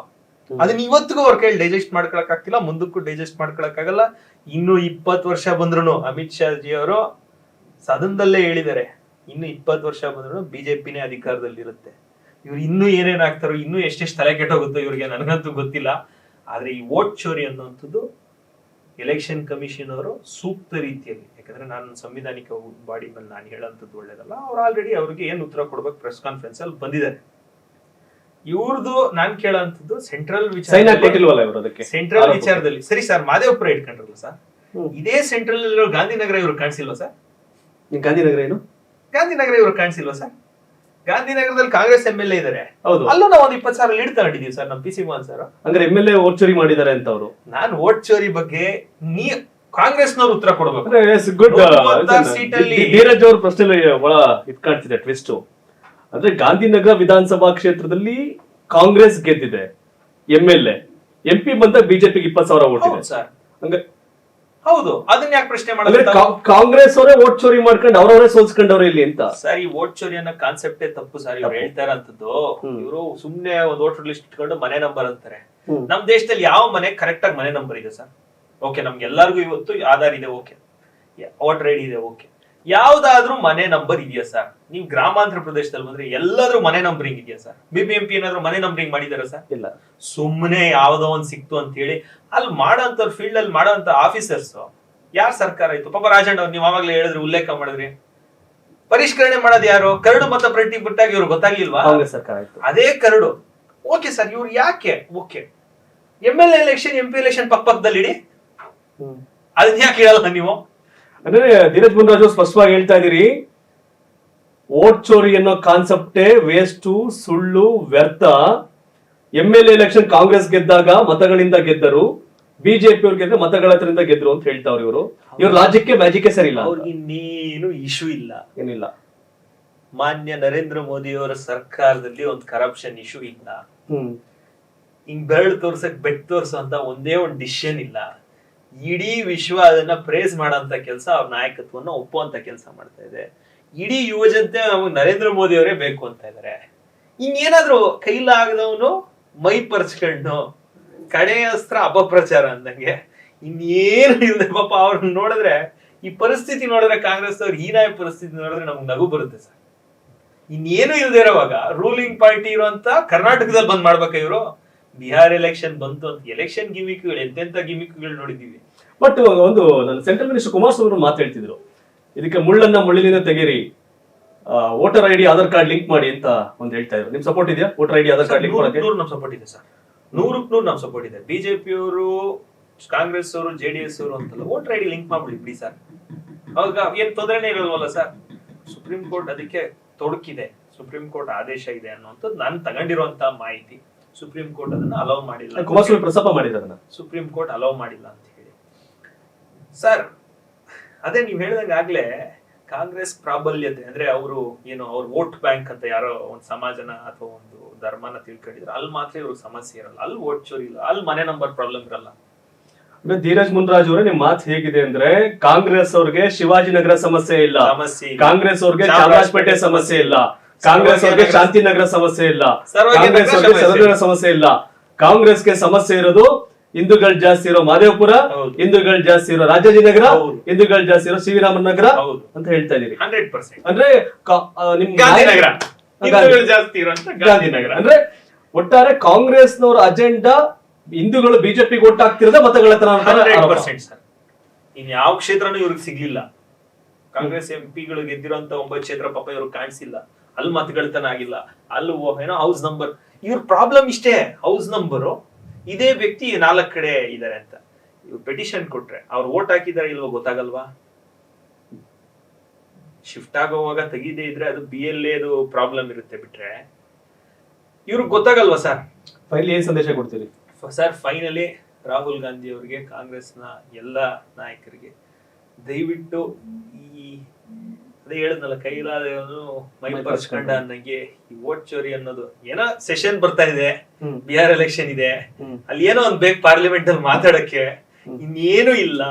Speaker 2: ಅದನ್ನ ಇವತ್ತಿಗೂ ಅವ್ರ ಕೈಲಿ ಡೈಜೆಸ್ಟ್ ಮಾಡ್ಕೊಳಕ್ ಆಗ್ತಿಲ್ಲ, ಮುಂದಕ್ಕೂ ಡೈಜೆಸ್ಟ್ ಮಾಡ್ಕೊಳಕ್ ಆಗಲ್ಲ. ಇನ್ನು ಇಪ್ಪತ್ತು ವರ್ಷ ಬಂದ್ರು ಅಮಿತ್ ಶಾ ಜಿ ಅವರು ಸದನದಲ್ಲೇ ಹೇಳಿದ್ದಾರೆ ಇನ್ನು ಇಪ್ಪತ್ತು ವರ್ಷ ಬಂದ್ರು ಬಿಜೆಪಿನೇ ಅಧಿಕಾರದಲ್ಲಿ ಇರುತ್ತೆ ಇವ್ರು ಇನ್ನೂ ಏನೇನ್ ಆಗ್ತಾರೋ, ಇನ್ನೂ ಎಷ್ಟೆಷ್ಟು ತಲೆ ಕೆಟ್ಟೋಗುತ್ತೋ ಇವ್ರಿಗೆ ನನಗಂತೂ ಗೊತ್ತಿಲ್ಲ. ಆದ್ರೆ ಈ ವೋಟ್ ಚೋರಿ ಅನ್ನುವಂಥದ್ದು ಎಲೆಕ್ಷನ್ ಕಮಿಷನ್ ಅವರು ಸೂಕ್ತ ರೀತಿಯಲ್ಲಿ, ಯಾಕಂದ್ರೆ ನಾನು ಸಂವಿಧಾನಿಕ ಬಾಡಿ ಮೇಲೆ ನಾನು ಹೇಳೋಂಥದ್ದು ಒಳ್ಳೇದಲ್ಲ, ಅವ್ರು ಆಲ್ರೆಡಿ ಅವ್ರಿಗೆ ಏನು ಉತ್ತರ ಕೊಡ್ಬೇಕು ಪ್ರೆಸ್ ಕಾನ್ಫರೆನ್ಸ್ ಅಲ್ಲಿ ಬಂದಿದ್ದಾರೆ. ಇವ್ರದ್ದು ನಾನ್ ಕೇಳೋಂಥದ್ದು ಸೆಂಟ್ರಲ್
Speaker 1: ವಿಚಾರ
Speaker 2: ಸೆಂಟ್ರಲ್ ವಿಚಾರದಲ್ಲಿ. ಸರಿ ಸರ್ ಮಾದೇವಪುರ ಇಟ್ಕೊಂಡ್ರಲ್ಲ ಸರ್. ಇದೇ ಸೆಂಟ್ರಲ್ ಅಲ್ಲಿ ಗಾಂಧಿನಗರ ಇವ್ರು ಕಾಣಿಸಿಲ್ವಾ ಸರ್?
Speaker 1: ನಿಮ್ ಗಾಂಧಿನಗರ ಏನು?
Speaker 2: ಗಾಂಧಿನಗರ ಇವ್ರು ಕಾಣಿಸಿಲ್ವಾ ಸರ್? ಗಾಂಧಿನಗರದಲ್ಲಿ ಕಾಂಗ್ರೆಸ್ ಎಂ ಎಲ್ ಎ ಇದಾರೆ.
Speaker 1: ಹೌದು.
Speaker 2: ಅಲ್ಲೂ ನಾವು ಒಂದ್ ಇಪ್ಪತ್ತು ಸಾವಿರ ಲೀಡ್ ತಗೊಂಡಿದೀವಿ ಸರ್ ನಮ್ಮ ಪಿ ಸಿ ಮೋಹನ್ ಸರ್.
Speaker 1: ಅಂದ್ರೆ ಎಂ ಎಲ್ ಎ ವೋಟ್ ಚೋರಿ ಮಾಡಿದ್ದಾರೆ ಅಂತ ಅವರು
Speaker 2: ನಾನು ವೋಟ್ ಚೋರಿ ಬಗ್ಗೆ ನೀ ಕಾಂಗ್ರೆಸ್ನವ್ರು ಉತ್ತರ ಕೊಡ್ಬೇಕು. ಸೀಟಲ್ಲಿ-
Speaker 1: ಧೀರಜ್ ಅವ್ರ ಪ್ರಶ್ನೆ ಒಳ ಇದ್ ಕಾಣ್ತಿದೆ ಟ್ವಿಸ್ಟ್ ಅಂದ್ರೆ ಗಾಂಧಿನಗರ ವಿಧಾನಸಭಾ ಕ್ಷೇತ್ರದಲ್ಲಿ ಕಾಂಗ್ರೆಸ್ ಗೆದ್ದಿದೆ M L A M P ಬಂದ ಬಿಜೆಪಿಗೆ ಇಪ್ಪತ್ ಸಾವಿರ ಓಟ್ ಇದೆ.
Speaker 2: ಹೌದು ಸರ್.
Speaker 1: ಹಂಗ-
Speaker 2: ಹೌದು ಅದನ್ನ ಯಾಕೆ ಪ್ರಶ್ನೆ
Speaker 1: ಅಂದ್ರೆ
Speaker 2: ಮಾಡಿದ್ರೆ
Speaker 1: ಕಾ- ಕಾಂಗ್ರೆಸ್ ಅವರೇ ವೋಟ್ ಚೋರಿ ಮಾಡ್ಕೊಂಡು ಅವರವರೇ ಸೋಲ್ಸ್ಕೊಂಡವ್ರೆ ಇಲ್ಲಿ ಅಂತ.
Speaker 2: ಸರ್ ಈ ವೋಟ್ ಚೋರಿ ಅನ್ನೋ ಕಾನ್ಸೆಪ್ಟೇ ತಪ್ಪು ಸರ್. ಇವ್ರು. ಹೇಳ್ತಾ ಇರೋಂಥದ್ದು ಇವರು ಸುಮ್ನೆ ಒಂದು ವೋಟರ್ ಲಿಸ್ಟ್ ಇಟ್ಕೊಂಡು ಮನೆ ನಂಬರ್ ಅಂತಾರೆ.
Speaker 1: ಹ್ಮ್.
Speaker 2: ನಮ್ ದೇಶದಲ್ಲಿ ಯಾವ ಮನೆ ಕರೆಕ್ಟ್ ಆಗಿ ಮನೆ ನಂಬರ್ ಇದೆ ಸರ್? ಓಕೆ ನಮ್ಗೆ ಎಲ್ಲರಿಗೂ ಇವತ್ತು ಆಧಾರ್ ಇದೆ ಓಕೆ ವೋಟರ್ ಐಡಿ ಇದೆ ಓಕೆ ಯಾವ್ದಾದ್ರೂ ಮನೆ ನಂಬರ್ ಇದೆಯಾ ಸರ್ ನೀವು ಗ್ರಾಮಾಂತರ ಪ್ರದೇಶದಲ್ಲಿ ಬಂದ್ರೆ ಎಲ್ಲಾದ್ರೂ ಮನೆ ನಂಬರಿಂಗ್ ಇದೆಯಾ ಸರ್ ಬಿಬಿಎಂಪಿ ಏನಾದ್ರೂ ಮನೆ ನಂಬರಿಂಗ್ ಮಾಡಿದಾರ ಸರ್
Speaker 1: ಇಲ್ಲ.
Speaker 2: ಸುಮ್ಮನೆ ಯಾವ್ದೋ ಒಂದ್ ಸಿಕ್ತು ಅಂತ ಹೇಳಿ ಅಲ್ಲಿ ಮಾಡೋಂತ ಫೀಲ್ಡ್ ಅಲ್ಲಿ ಮಾಡೋಂಥ ಆಫೀಸರ್ಸ್ ಯಾರ್ ಸರ್ಕಾರ ಇತ್ತು? ಪಾಪ ರಾಜಣ್ಣ ಅವ್ರು ನೀವು ಆವಾಗಲೇ ಹೇಳಿದ್ರೆ ಉಲ್ಲೇಖ ಮಾಡಿದ್ರಿ. ಪರಿಷ್ಕರಣೆ ಮಾಡೋದು ಯಾರು? ಕರಡು ಮತ ಪ್ರತಿ ಬಿಟ್ಟಾಗ ಇವ್ರು ಗೊತ್ತಾಗ್ಲಿಲ್ವಾ?
Speaker 1: ಸರ್ಕಾರ
Speaker 2: ಅದೇ ಕರಡು. ಓಕೆ ಸರ್ ಇವ್ರು ಯಾಕೆ? Okay M L election M P election ಪಕ್ಕ ಪಕ್ಕದಲ್ಲಿ ಇಡಿ ಅದನ್ನ ಯಾಕೆ ಹೇಳಲ್ಲ ನೀವು?
Speaker 1: ಅಂದ್ರೆ ಧೀರಜ್ ಮುನ್ರಾಜು ಸ್ಪಷ್ಟವಾಗಿ ಹೇಳ್ತಾ ಇದ್ದೀರಿ ಓಟ್ ಚೋರಿ ಅನ್ನೋ ಕಾನ್ಸೆಪ್ಟೇ ವೇಸ್ಟು ಸುಳ್ಳು ವ್ಯರ್ಥ. ಎಂ ಎಲ್ ಎಲೆಕ್ಷನ್ ಕಾಂಗ್ರೆಸ್ ಗೆದ್ದಾಗ ಮತಗಳಿಂದ ಗೆದ್ದರು ಬಿಜೆಪಿ ಅವ್ರು ಗೆದ್ರೆ ಮತಗಳ ಹತ್ರದಿಂದ ಗೆದ್ರು ಅಂತ ಹೇಳ್ತಾವ್ರು ಇವರು. ಇವ್ರ ರಾಜ್ಯಕ್ಕೆ ಮ್ಯಾಜಿಕ್ಕೆ ಸರಿ ಇಲ್ಲ.
Speaker 2: ಅವ್ರಿಗೆ ಇನ್ನೇನು ಇಶ್ಯೂ ಇಲ್ಲ.
Speaker 1: ಏನಿಲ್ಲ.
Speaker 2: ಮಾನ್ಯ ನರೇಂದ್ರ ಮೋದಿ ಅವರ ಸರ್ಕಾರದಲ್ಲಿ ಒಂದು ಕರಪ್ಷನ್ ಇಶ್ಯೂ ಇಲ್ಲ.
Speaker 1: ಹ್ಮ್.
Speaker 2: ಹಿಂಗ್ ಬೆರಳು ತೋರ್ಸಕ್ ಬೆಟ್ ತೋರ್ಸೋ ಅಂತ ಒಂದೇ ಒಂದು ಡಿಸಿಷನ್ ಇಲ್ಲ. ಇಡೀ ವಿಶ್ವ ಅದನ್ನ ಪ್ರೇಸ್ ಮಾಡೋಂತ ಕೆಲಸ ಅವ್ರ ನಾಯಕತ್ವನ ಒಪ್ಪುವಂತ ಕೆಲಸ ಮಾಡ್ತಾ ಇದೆ. ಇಡೀ ಯುವಜನತೆ ನಮಗೆ ನರೇಂದ್ರ ಮೋದಿ ಅವರೇ ಬೇಕು ಅಂತ ಇದಾರೆ. ಇನ್ನೇನಾದ್ರೂ ಕೈಲಾಗದವನು ಮೈ ಪರ್ಚ್ಕೊಂಡು ಕಡೆಯ ಅಸ್ತ್ರ ಅಪಪ್ರಚಾರ ಅಂದಂಗೆ ಇನ್ನೇನು ಇಲ್ಲದೆ ಪಾಪ ಅವ್ರನ್ನ ನೋಡಿದ್ರೆ ಈ ಪರಿಸ್ಥಿತಿ ನೋಡಿದ್ರೆ ಕಾಂಗ್ರೆಸ್ ಅವ್ರ ಹೀನಾಯ ಪರಿಸ್ಥಿತಿ ನೋಡಿದ್ರೆ ನಮ್ಗೆ ನಗು ಬರುತ್ತೆ ಸರ್. ಇನ್ನೇನು ಇಲ್ಲದೆ ಇರೋವಾಗ ರೂಲಿಂಗ್ ಪಾರ್ಟಿ ಇರುವಂತ ಕರ್ನಾಟಕದಲ್ಲಿ ಬಂದ್ ಮಾಡ್ಬೇಕ ಇವರು? ಬಿಹಾರ್ ಎಲೆಕ್ಷನ್ ಬಂತು ಅಂತ. ಎಲೆಕ್ಷನ್ ಗಿಮಿಕ್ಗಳು ಎಂತೆಂತ ಗಿಮಿಕ್ಗಳು ನೋಡಿದೀವಿ
Speaker 1: ಬಟ್ ಒಂದು ನನ್ನ ಸೆಂಟ್ರಲ್ ಮಿನಿಸ್ಟರ್ ಕುಮಾರಸ್ವಾಮಿ ಅವರು ಮಾತಾಡ್ತಿದ್ರು ಹೇಳ್ತಿದ್ರು. ಇದಕ್ಕೆ ಮುಳ್ಳನ್ನ ಮುಳ್ಳಿನಿಂದ ತೆಗೀರಿ voter ID Aadhaar card link ಮಾಡಿ ಅಂತ ಒಂದು ಹೇಳ್ತಾ ಇದ್ರು. ನಿಮ್ ಸಪೋರ್ಟ್ ಇದೆಯಾ? Voter ID Aadhaar card link ಮಾಡಕ್ಕೆ?
Speaker 2: ನೂರು ನಮ್ ಸಪೋರ್ಟ್ ಇದೆ ಸರ್. ನೂರಕ್ಕೆ ನೂರು ನಮ್ ಸಪೋರ್ಟ್ ಇದೆ. ಬಿಜೆಪಿ ಅವರು ಕಾಂಗ್ರೆಸ್ ಅವರು ಜೆಡಿಎಸ್ ಅವರು ಅಂತಲ್ಲ ವೋಟರ್ ಐಡಿ ಲಿಂಕ್ ಮಾಡ್ಬಿಡಿ ಬಿಡಿ ಸರ್. ಅವಾಗ ಏನ್ ತೊಂದರೆನೆ ಇರಲ್ವಲ್ಲ ಸರ್? ಸುಪ್ರೀಂ ಕೋರ್ಟ್ ಅದಕ್ಕೆ ತೊಡಕಿದೆ. ಸುಪ್ರೀಂ ಕೋರ್ಟ್ ಆದೇಶ ಇದೆ ಅನ್ನುವಂಥದ್ದು ನಾನು ತಗೊಂಡಿರುವಂತಹ ಮಾಹಿತಿ. ಸುಪ್ರೀಂ ಕೋರ್ಟ್ ಅದನ್ನ ಅಲೌ ಮಾಡಿಲ್ಲ.
Speaker 1: ಕುಮಾರಸ್ವಾಮಿ ಪ್ರಸಾಪ ಮಾಡಿದ್ರು ಅದನ್ನ?
Speaker 2: ಸುಪ್ರೀಂ ಕೋರ್ಟ್ ಅಲೌ ಮಾಡಿಲ್ಲ ಅಂತ ಹೇಳಿ. ಸರ್ ಅದೇ ನೀವು ಹೇಳ್ದಂಗೆ ಆಗ್ಲೇ ಕಾಂಗ್ರೆಸ್ ಪ್ರಾಬಲ್ಯತೆ ಅಂದ್ರೆ ಅವರು ಏನು ಅವ್ರ ವೋಟ್ ಬ್ಯಾಂಕ್ ಅಂತ ಯಾರೋ ಒಂದು ಸಮಾಜನ ಅಥವಾ ಒಂದು ಧರ್ಮನ ತಿಳ್ಕೊಂಡಿದ್ರು ಅಲ್ಲಿ ಮಾತ್ರ ಇವ್ರಿಗೆ ಸಮಸ್ಯೆ ಇರಲ್ಲ. ಅಲ್ಲಿ ವೋಟ್ ಚೋರಿ ಇಲ್ಲ. ಅಲ್ಲಿ ಮನೆ ನಂಬರ್ ಪ್ರಾಬ್ಲಮ್ ಇರಲ್ಲ.
Speaker 1: ಅಂದ್ರೆ ಧೀರಜ್ ಮುನ್ರಾಜ್ ಅವರೇ ನಿಮ್ ಮಾತು ಹೇಗಿದೆ ಅಂದ್ರೆ ಕಾಂಗ್ರೆಸ್ ಅವ್ರಿಗೆ ಶಿವಾಜಿನಗರ ಸಮಸ್ಯೆ ಇಲ್ಲ.
Speaker 2: ಸಮಸ್ಯೆ ಇಲ್ಲ.
Speaker 1: ಕಾಂಗ್ರೆಸ್ ಅವ್ರಿಗೆ ಚಾಮರಾಜಪೇಟೆ ಸಮಸ್ಯೆ ಇಲ್ಲ. ಕಾಂಗ್ರೆಸ್ ಅವ್ರಿಗೆ ಶಾಂತಿನಗರ ಸಮಸ್ಯೆ ಇಲ್ಲ. ಕಾಂಗ್ರೆಸ್ ಅವ್ರಿಗೆ
Speaker 2: ಸಮಸ್ಯೆ.
Speaker 1: ಸರದಾರ ಸಮಸ್ಯೆ ಇಲ್ಲ. ಕಾಂಗ್ರೆಸ್ಗೆ ಸಮಸ್ಯೆ ಇರೋದು ಹಿಂದೂಗಳು ಜಾಸ್ತಿ ಇರೋ ಮಾದೇವಪುರ
Speaker 2: ಹೌದು.
Speaker 1: ಹಿಂದೂಗಳು ಜಾಸ್ತಿ ಇರೋ ರಾಜಾಜಿನಗರ
Speaker 2: ಹೌದು.
Speaker 1: ಹಿಂದೂಗಳು ಜಾಸ್ತಿ ಇರೋ ಶ್ರೀರಾಮನ್ ರಾಮನ್ ನಗರ ಅಂತ ಹೇಳ್ತಾ ಇದೀರಿ ಅಂದ್ರೆ
Speaker 2: ಗಾಂಧಿನಗರ
Speaker 1: ಅಂದ್ರೆ ಒಟ್ಟಾರೆ ಕಾಂಗ್ರೆಸ್ನವರ ಅಜೆಂಡಾ ಹಿಂದೂಗಳು ಬಿಜೆಪಿ ಓಟ್ ಹಾಕ್ತಿರೋದ ಮತಗಳ
Speaker 2: ಇನ್ ಯಾವ ಕ್ಷೇತ್ರನೂ ಇವ್ರಿಗೆ ಸಿಗ್ಲಿಲ್ಲ. ಕಾಂಗ್ರೆಸ್ ಎಂಪಿಗಳು ಗೆದ್ದಿರೋ ಗೆದ್ದಿರೋಂತ ಒಂಬತ್ತು ಕ್ಷೇತ್ರ ಪಾಪ ಇವ್ರಿಗೆ ಕಾಣಿಸಿಲ್ಲ. ಅಲ್ಲಿ ಮತಗಳತನ ಆಗಿಲ್ಲ. ಅಲ್ಲಿ ಓ- ಏನೋ ಹೌಸ್ ನಂಬರ್ ಇವ್ರ ಪ್ರಾಬ್ಲಮ್ ಇಷ್ಟೇ ಹೌಸ್ ನಂಬರು ಇದೇ ವ್ಯಕ್ತಿ ನಾಲ್ಕ್ ಕಡೆ ಇದಾರೆ ಅಂತ. ಇವ್ರು ಪೆಟಿಷನ್ ಕೊಟ್ರೆ ಅವ್ರು ವೋಟ್ ಹಾಕಿದಾರೆ ಇಲ್ವೋ ಗೊತ್ತಾಗಲ್ವಾ? ಶಿಫ್ಟ್ ಆಗೋವಾಗ ತೆಗೀದೇ ಇದ್ರೆ ಅದು ಬಿ ಎಲ್ ಎದು ಪ್ರಾಬ್ಲಮ್ ಇರುತ್ತೆ ಬಿಟ್ರೆ. ಇವ್ರಿಗೆ ಗೊತ್ತಾಗಲ್ವಾ ಸರ್
Speaker 1: ಫೈನಲಿ ಏನ್ ಸಂದೇಶ ಕೊಡ್ತೀರಿ?
Speaker 2: ಸರ್ ಫೈನಲಿ ರಾಹುಲ್ ಗಾಂಧಿ ಅವರಿಗೆ ಕಾಂಗ್ರೆಸ್ನ ಎಲ್ಲ ನಾಯಕರಿಗೆ ದಯವಿಟ್ಟು ಈ ಅದೇ ಹೇಳಿದ್ನಲ್ಲ ಕೈಲಾದವನು ಮೈ ಪರ್ಸ್ಕೊಂಡ. ಅನ್ನಂಗೆ ಈ ವೋಟ್ ಚೋರಿ ಅನ್ನೋದು ಏನೋ ಸೆಷನ್ ಬರ್ತಾ ಇದೆ. ಬಿಹಾರ್ ಎಲೆಕ್ಷನ್ ಇದೆ ಅಲ್ಲಿ ಏನೋ ಒಂದ್ ಬೇಕು ಪಾರ್ಲಿಮೆಂಟ್ ಅಲ್ಲಿ ಮಾತಾಡಕ್ಕೆ. ಇನ್ನೇನು ಇಲ್ಲ.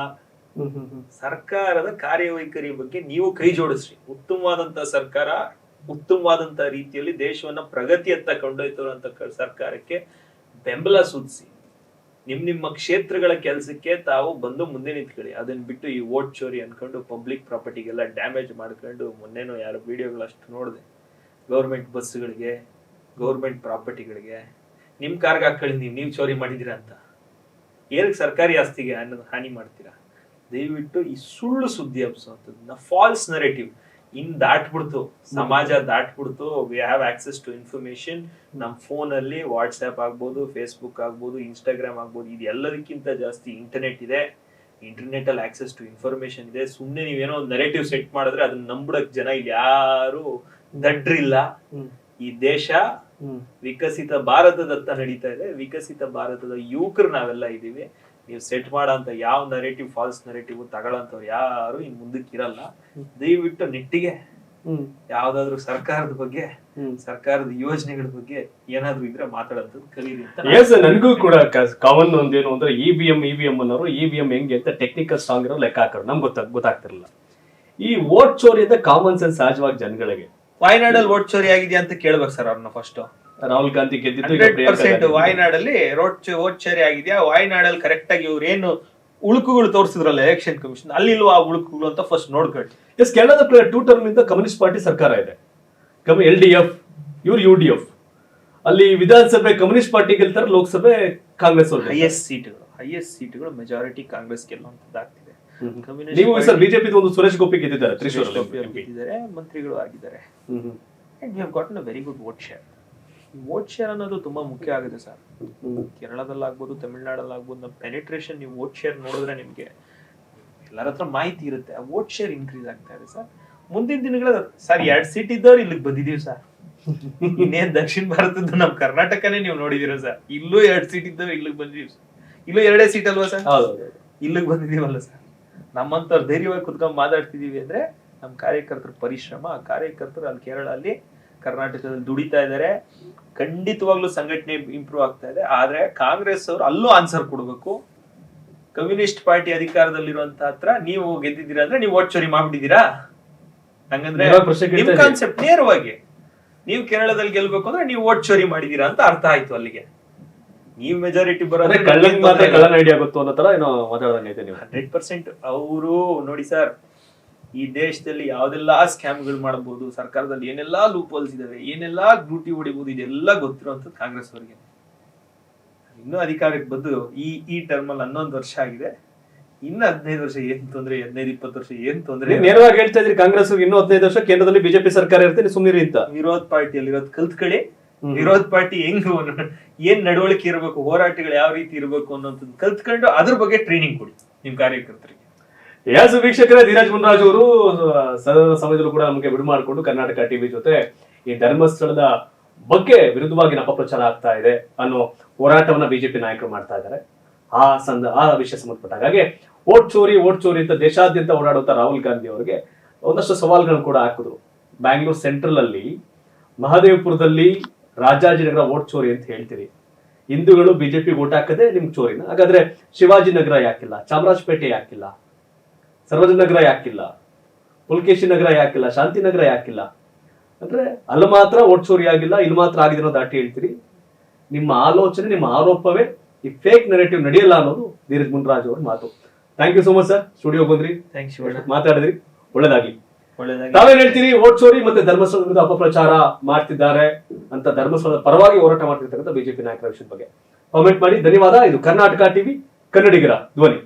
Speaker 2: ಸರ್ಕಾರದ ಕಾರ್ಯವೈಖರಿ ಬಗ್ಗೆ ನೀವು ಕೈ ಜೋಡಿಸ್ರಿ ಉತ್ತಮವಾದಂತ ಸರ್ಕಾರ ಉತ್ತಮವಾದಂತ ರೀತಿಯಲ್ಲಿ ದೇಶವನ್ನ ಪ್ರಗತಿಯತ್ತ ಕೊಂಡೊಯ್ತಿರುವಂತ ಅಂತ ಸರ್ಕಾರಕ್ಕೆ ಬೆಂಬಲ ಸೂಚಿಸಿ ನಿಮ್ ನಿಮ್ಮ ಕ್ಷೇತ್ರಗಳ ಕೆಲಸಕ್ಕೆ ತಾವು ಬಂದು ಮುಂದೆ ನಿಂತ್ಕೊಳ್ಳಿ. ಅದನ್ನ ಬಿಟ್ಟು ಈ ವೋಟ್ ಚೋರಿ ಅನ್ಕೊಂಡು ಪಬ್ಲಿಕ್ ಪ್ರಾಪರ್ಟಿಗೆಲ್ಲ ಡ್ಯಾಮೇಜ್ ಮಾಡ್ಕೊಂಡು ಮೊನ್ನೆನೋ ಯಾರು ವಿಡಿಯೋಗಳಷ್ಟು ನೋಡಿದೆ. ಗೌರ್ಮೆಂಟ್ ಬಸ್ಗಳಿಗೆ ಗೌರ್ಮೆಂಟ್ ಪ್ರಾಪರ್ಟಿಗಳಿಗೆ. ನಿಮ್ಮ ಕಾರ್ಗೆ ಹಾಕೊಳ್ಳಿ ನೀವು ನೀವು ಚೋರಿ ಮಾಡಿದ್ದೀರಾ ಅಂತ. ಏನಕ್ಕೆ ಸರ್ಕಾರಿ ಆಸ್ತಿಗೆ ಅನ್ನೋದು ಹಾನಿ ಮಾಡ್ತೀರಾ? ದಯವಿಟ್ಟು ಈ ಸುಳ್ಳು ಸುದ್ದಿ ಹಬ್ಸುವಂಥದ್ದನ್ನ ಫಾಲ್ಸ್ ನರೇಟಿವ್ ಇನ್ ದಾಟ್ಬಿಡ್ತು ಸಮಾಜ ದಾಟ್ಬಿಡ್ತು. We have access to information ನಮ್ಮ ಫೋನ್ ಅಲ್ಲಿ ವಾಟ್ಸ್ಆಪ್ ಆಗ್ಬೋದು ಫೇಸ್ಬುಕ್ ಆಗ್ಬೋದು ಇನ್ಸ್ಟಾಗ್ರಾಮ್ ಆಗ್ಬೋದು ಇದು ಎಲ್ಲದಕ್ಕಿಂತ ಜಾಸ್ತಿ ಇಂಟರ್ನೆಟ್ ಇದೆ. ಇಂಟರ್ನೆಟ್ ಅಲ್ಲಿ ಆಕ್ಸೆಸ್ ಟು ಇನ್ಫಾರ್ಮೇಶನ್ ಇದೆ. ಸುಮ್ಮನೆ ನೀವೇನೋ ಒಂದು ನೆರೆಟಿವ್ ಸೆಟ್ ಮಾಡಿದ್ರೆ ಅದನ್ನ ನಂಬಡಕ್ ಜನ ಇಲ್ಲಿ ಯಾರು ದಡ್ರಿಲ್ಲ. ಈ ದೇಶ. ವಿಕಸಿತ ಭಾರತದತ್ತ ನಡೀತಾ ಇದೆ. ವಿಕಸಿತ ಭಾರತದ ಯುವಕರು ನಾವೆಲ್ಲ ಇದೀವಿ. ನೀವು ಸೆಟ್ ಮಾಡೋಂತ ಯಾವ ನರೇಟಿವ್ ಫಾಲ್ಸ್ ನರೇಟಿವ್ ತಗೊಳ್ಳೋಂಥವ್ರು ಯಾರು ಇನ್ ಮುಂದಕ್ಕೆ ಇರಲ್ಲ. ದಯವಿಟ್ಟು ನಿಟ್ಟಿಗೆ. ಯಾವ್ದಾದ್ರು ಸರ್ಕಾರದ ಬಗ್ಗೆ
Speaker 1: ಹ್ಮ್.
Speaker 2: ಸರ್ಕಾರದ ಯೋಜನೆಗಳ ಬಗ್ಗೆ ಏನಾದ್ರು ಇದ್ರೆ ಮಾತಾಡೋದು ಕಲೀರಿ ಅಂತ
Speaker 1: ಎಸ್ ನನಗೂ ಕೂಡ ಕಾಮನ್ ಒಂದೇನು ಅಂದ್ರೆ E B M E V M ಅನ್ನೋರು ಇ ವಿ ಎಂ ಹೆಂಗೆ ಅಂತ ಟೆಕ್ನಿಕಲ್ ಸ್ಟ್ರಾಂಗ್ ಇರೋ ಲೆಕ್ಕ ಹಾಕೋರು. ನಮ್ಗೆ ಗೊತ್ತಾಗ ಗೊತ್ತಾಗ್ತಿರಲ್ಲ. ಈ ವೋಟ್ ಚೋರಿ ಅಂತ ಕಾಮನ್ ಸೆನ್ಸ್ ಸಹಜವಾಗಿ ಜನಗಳಿಗೆ.
Speaker 2: ವಯನಾಡಲ್ಲಿ ವೋಟ್ ಚೋರಿ ಆಗಿದೆಯಾ ಅಂತ ಕೇಳ್ಬೇಕು ಸರ್ ಅವ್ರನ್ನ ಫಸ್ಟ್
Speaker 1: ರಾಹುಲ್ ಗಾಂಧಿ ಗೆದ್ದಿದ್ದು ವಾಯ್ನಾಡಲ್ಲಿ
Speaker 2: ರೋಡ್
Speaker 1: ಪ್ರಿಯಾಂಕಾ
Speaker 2: ಪರ್ಸೆಂಟ್
Speaker 1: ಗಾಂಧಿ.
Speaker 2: ವಾಯನಾಡಲ್ಲಿ ರೋಡ್ ವೋಟ್ ಚೋರಿ ಆಗಿದೆಯಾ ವಾಯ್ನಾಡಲ್ಲಿ ಕರೆಕ್ಟ್ ಆಗಿ ಇವ್ರು ಏನು ಉಳುಕುಗಳು ತೋರಿಸಿದ್ರಲ್ಲ ಎಲೆಕ್ಷನ್ ಕಮಿಷನ್ ಅಲ್ಲಿ ಇಲ್ವಾ ಆ ಉಳುಕುಗಳು ಅಂತ ಫಸ್ಟ್ ನೋಡ್ಕೊಳ್ಳಿ.
Speaker 1: ಎಸ್ ಕೇರಳದ ಟೂ ಟರ್ಮ್ ಇಂದ ಕಮ್ಯುನಿಸ್ಟ್ ಪಾರ್ಟಿ ಸರ್ಕಾರ ಇದೆ. ಎಲ್ ಡಿ ಎಫ್ ಇವ್ರು ಯು ಡಿ ಎಫ್ ಅಲ್ಲಿ ವಿಧಾನಸಭೆ ಕಮ್ಯುನಿಸ್ಟ್ ಪಾರ್ಟಿ ಗೆಲ್ತಾರೆ ಲೋಕಸಭೆ ಕಾಂಗ್ರೆಸ್ ಅವ್ರು.
Speaker 2: ಹೈಯೆಸ್ಟ್ ಸೀಟ್ಗಳು ಹೈಯೆಸ್ಟ್ ಸೀಟ್ಗಳು ಮೆಜಾರಿಟಿ ಕಾಂಗ್ರೆಸ್ ಗೆಲ್ಲುವಂತದ್ದಾಗ್ತಿದೆ
Speaker 1: ನೀವು ಸರ್ ಬಿಜೆಪಿ ಒಂದು ಸುರೇಶ್ ಗೋಪಿ ಗೆದ್ದಿದ್ದಾರೆ ತ್ರಿಶೂರ್
Speaker 2: ಗೆದ್ದಿದ್ದಾರೆ ಮಂತ್ರಿಗಳು ಆಗಿದ್ದಾರೆ. And we have gotten a very good vote share vote share ಅನ್ನೋದು ತುಂಬಾ ಮುಖ್ಯ ಆಗುತ್ತೆ ಸರ್ ಕೇರಳದಲ್ಲಾಗ್ಬೋದು ತಮಿಳ್ನಾಡಲ್ಲಾಗ್ಬೋದು ನಮ್ಮ ಪೆನಿಟ್ರೇಷನ್ ನೀವು ವೋಟ್ ಶೇರ್ ನೋಡಿದ್ರೆ ನಿಮಗೆ ಎಲ್ಲರ ಹತ್ರ ಮಾಹಿತಿ ಇರುತ್ತೆ. ಆ ವೋಟ್ ಶೇರ್ ಇನ್ಕ್ರೀಸ್ ಆಗ್ತಾ ಇದೆ ಸರ್ ಮುಂದಿನ ದಿನಗಳ ಸರ್ ಎರಡ್ ಸೀಟ್ ಇದ್ದವ್ರು ಇಲ್ಲಿಗೆ ಬಂದಿದೀವಿ ಸರ್ ಇನ್ನೇನ್ ದಕ್ಷಿಣ ಭಾರತದ ನಮ್ ಕರ್ನಾಟಕನೇ ನೀವು ನೋಡಿದೀರ ಸರ್ ಇಲ್ಲೂ ಎರಡ್ ಸೀಟ್ ಇದ್ದವ್ರು ಇಲ್ಲಿಗೆ ಬಂದಿದೀವಿ ಸರ್ ಇಲ್ಲೂ ಎರಡೇ ಸೀಟ್ ಅಲ್ವಾ ಸರ್ ಇಲ್ಲಿಗೆ ಬಂದಿದೀವಲ್ಲ ಸರ್ ನಮ್ಮಂತವ್ರು ಧೈರ್ಯವಾಗಿ ಕುತ್ಕೊಂಡ್ ಮಾತಾಡ್ತಿದೀವಿ ಅಂದ್ರೆ ನಮ್ಮ ಕಾರ್ಯಕರ್ತರ ಪರಿಶ್ರಮ ಆ ಕಾರ್ಯಕರ್ತರು ಅಲ್ಲಿ ಕೇರಳ ಅಲ್ಲಿ ಕರ್ನಾಟಕದಲ್ಲಿ ದುಡಿತಾ ಇದ್ದಾರೆ. ಖಂಡಿತವಾಗ್ಲೂ ಸಂಘಟನೆ ಇಂಪ್ರೂವ್ ಆಗ್ತಾ ಇದೆ. ಆದ್ರೆ ಕಾಂಗ್ರೆಸ್ ಅವರು ಅಲ್ಲೂ ಆನ್ಸರ್ ಕೊಡ್ಬೇಕು. ಕಮ್ಯುನಿಸ್ಟ್ ಪಾರ್ಟಿ ಅಧಿಕಾರದಲ್ಲಿರುವಂತ ಹತ್ರ ನೀವು ಗೆದ್ದಿದ್ದೀರಾ ಅಂದ್ರೆ ನೀವು ಓಟ್ ಚೋರಿ ಮಾಡ್ಬಿಟ್ಟಿದ್ದೀರಾ? ಹಂಗಂದ್ರೆ ನಿಮ್ ಕಾನ್ಸೆಪ್ಟ್ ನೇರವಾಗಿ. ನೀವು ಕೇರಳದಲ್ಲಿ ಗೆಲ್ಬೇಕು ಅಂದ್ರೆ ನೀವು ಓಟ್ ಚೋರಿ ಮಾಡಿದೀರಾ ಅಂತ ಅರ್ಥ ಆಯ್ತು ಅಲ್ಲಿಗೆ. ನೀವು ಮೆಜಾರಿಟಿ ಬರೋದ್ರೆ
Speaker 1: ಕಳ್ಳನ್ ಮಾತ್ರ ಕಳ್ಳನ ಐಡಿಯಾ ಗೊತ್ತು ಅನ್ನೋ ತರ ಏನೋ ಮಾತಾಡ್ದಂಗೆ ಐತೆ ನೀವು.
Speaker 2: ಹಂಡ್ರೆಡ್ ಪರ್ಸೆಂಟ್ ಅವರು ನೋಡಿ ಸರ್ ಈ ದೇಶದಲ್ಲಿ ಯಾವ್ದೆಲ್ಲಾ ಸ್ಕ್ಯಾಮ್ಗಳು ಮಾಡಬಹುದು ಸರ್ಕಾರದಲ್ಲಿ ಏನೆಲ್ಲಾ ಲೂಪ್ ಹೋಲ್ಸ್ ಇದಾವೆ ಏನೆಲ್ಲಾ ಡ್ಯೂಟಿ ಹೊಡಿಬಹುದು ಇದೆಲ್ಲ ಗೊತ್ತಿರುವಂತದ್ದು ಕಾಂಗ್ರೆಸ್ ಅವರಿಗೆ. ಇನ್ನೂ ಅಧಿಕಾರಕ್ಕೆ ಬಂದು ಈ ಈ ಟರ್ಮ್ ಅಲ್ಲಿ ಹನ್ನೊಂದು ವರ್ಷ ಆಗಿದೆ. ಇನ್ನು ಹದಿನೈದು ವರ್ಷ ಏನ್ ತೊಂದ್ರೆ ಹದಿನೈದು ಇಪ್ಪತ್ತು ವರ್ಷ ಏನ್ ತೊಂದ್ರೆ?
Speaker 1: ನೇರವಾಗಿ ಹೇಳ್ತಾ ಇದ್ರಿ ಕಾಂಗ್ರೆಸ್ ಇನ್ನು ಹದಿನೈದು ವರ್ಷ ಕೇಂದ್ರದಲ್ಲಿ ಬಿಜೆಪಿ ಸರ್ಕಾರ ಇರ್ತೀನಿ ಸುಮ್ಮನೆ ಅಂತ.
Speaker 2: ವಿರೋಧ ಪಾರ್ಟಿಯಲ್ಲಿ ಇರೋದು ಕಲ್ತ್ಕಳಿ ವಿರೋಧ ಪಾರ್ಟಿ ಹೆಂಗ್ ಏನ್ ನಡವಳಿಕೆ ಇರಬೇಕು ಹೋರಾಟಗಳು ಯಾವ ರೀತಿ ಇರಬೇಕು ಅನ್ನೋದನ್ನ ಕಲ್ತ್ಕೊಂಡು ಅದ್ರ ಬಗ್ಗೆ ಟ್ರೈನಿಂಗ್ ಕೊಡಿ ನಿಮ್ ಕಾರ್ಯಕರ್ತರಿಗೆ.
Speaker 1: ಯಾಸ್ ವೀಕ್ಷಕರೇ, ಧೀರಜ್ ಮುನ್ರಾಜ್ ಅವರು ಸದನ ಸಮಯದಲ್ಲೂ ಕೂಡ ನಮಗೆ ಬಿಡು ಮಾಡಿಕೊಂಡು ಕರ್ನಾಟಕ ಟಿವಿ ಜೊತೆ ಈ ಧರ್ಮಸ್ಥಳದ ಬಗ್ಗೆ ವಿರುದ್ಧವಾಗಿ ಅಪಪ್ರಚಾರ ಆಗ್ತಾ ಇದೆ ಅನ್ನೋ ಹೋರಾಟವನ್ನ ಬಿಜೆಪಿ ನಾಯಕರು ಮಾಡ್ತಾ ಇದ್ದಾರೆ. ಆ ಸಂದ, ಆ ವಿಷಯ ಸಂಬಂಧಪಟ್ಟ ಹಾಗೆ ಓಟ್ ಚೋರಿ ಓಟ್ ಚೋರಿ ಅಂತ ದೇಶಾದ್ಯಂತ ಓಡಾಡುವಂತ ರಾಹುಲ್ ಗಾಂಧಿ ಅವರಿಗೆ ಒಂದಷ್ಟು ಸವಾಲುಗಳನ್ನು ಕೂಡ ಹಾಕಿದ್ರು. ಬ್ಯಾಂಗ್ಳೂರ್ ಸೆಂಟ್ರಲ್ ಅಲ್ಲಿ ಮಹದೇವಪುರದಲ್ಲಿ ರಾಜಾಜಿನಗರ ಓಟ್ ಚೋರಿ ಅಂತ ಹೇಳ್ತೀರಿ. ಹಿಂದೂಗಳು ಬಿಜೆಪಿ ಓಟ್ ಹಾಕದೆ ನಿಮ್ಗೆ ಚೋರಿನ? ಹಾಗಾದ್ರೆ ಶಿವಾಜಿನಗರ ಯಾಕಿಲ್ಲ, ಚಾಮರಾಜಪೇಟೆ ಯಾಕಿಲ್ಲ? ಸರ್ವಜನಗರ ಯಾಕಿಲ್ಲ? ಪುಲ್ಕೇಶಿ ನಗರ ಯಾಕಿಲ್ಲ? ಶಾಂತಿ ನಗರ ಯಾಕಿಲ್ಲ? ಅಂದ್ರೆ ಅಲ್ಲಿ ಮಾತ್ರ ಓಟ್ ಚೋರಿ ಆಗಿಲ್ಲ ಇಲ್ಲಿ ಮಾತ್ರ ಆಗಿದೆ ಅನ್ನೋ ದಾಟಿ ಹೇಳ್ತೀರಿ. ನಿಮ್ಮ ಆಲೋಚನೆ ನಿಮ್ಮ ಆರೋಪವೇ ಈ ಫೇಕ್ ನೆರೆಟಿವ್ ನಡೆಯಲ್ಲ ಅನ್ನೋದು ಧೀರಜ್ ಮುನ್ರಾಜ್ ಅವ್ರ ಮಾತು. Thank you so much sir studio ಬಂದ್ರಿ.
Speaker 2: ಥ್ಯಾಂಕ್ಸ್ ಶಿವಣ್ಣ.
Speaker 1: ಮಾತಾಡಿದ್ರಿ. ಒಳ್ಳೇದಾಗ್ಲಿ.
Speaker 2: ಒಳ್ಳೇದಾಗಿ
Speaker 1: ತಾವೇನ್ ಹೇಳ್ತೀರಿ? ಓಟ್ ಚೋರಿ ಮತ್ತೆ ಧರ್ಮಸ್ಥಳದ ವಿರುದ್ಧ ಅಪಪ್ರಚಾರ ಮಾಡ್ತಿದ್ದಾರೆ ಅಂತ ಧರ್ಮಸ್ಥಳದ ಪರವಾಗಿ ಹೋರಾಟ ಮಾಡ್ತಿರ್ತಕ್ಕಂಥ ಬಿಜೆಪಿ ನಾಯಕರ ವಿಷಯದ ಬಗ್ಗೆ. ಕಾಮೆಂಟ್ ಮಾಡಿ. ಧನ್ಯವಾದ. ಇದು ಕರ್ನಾಟಕ ಟಿವಿ ಕನ್ನಡಿಗರ ಧ್ವನಿ.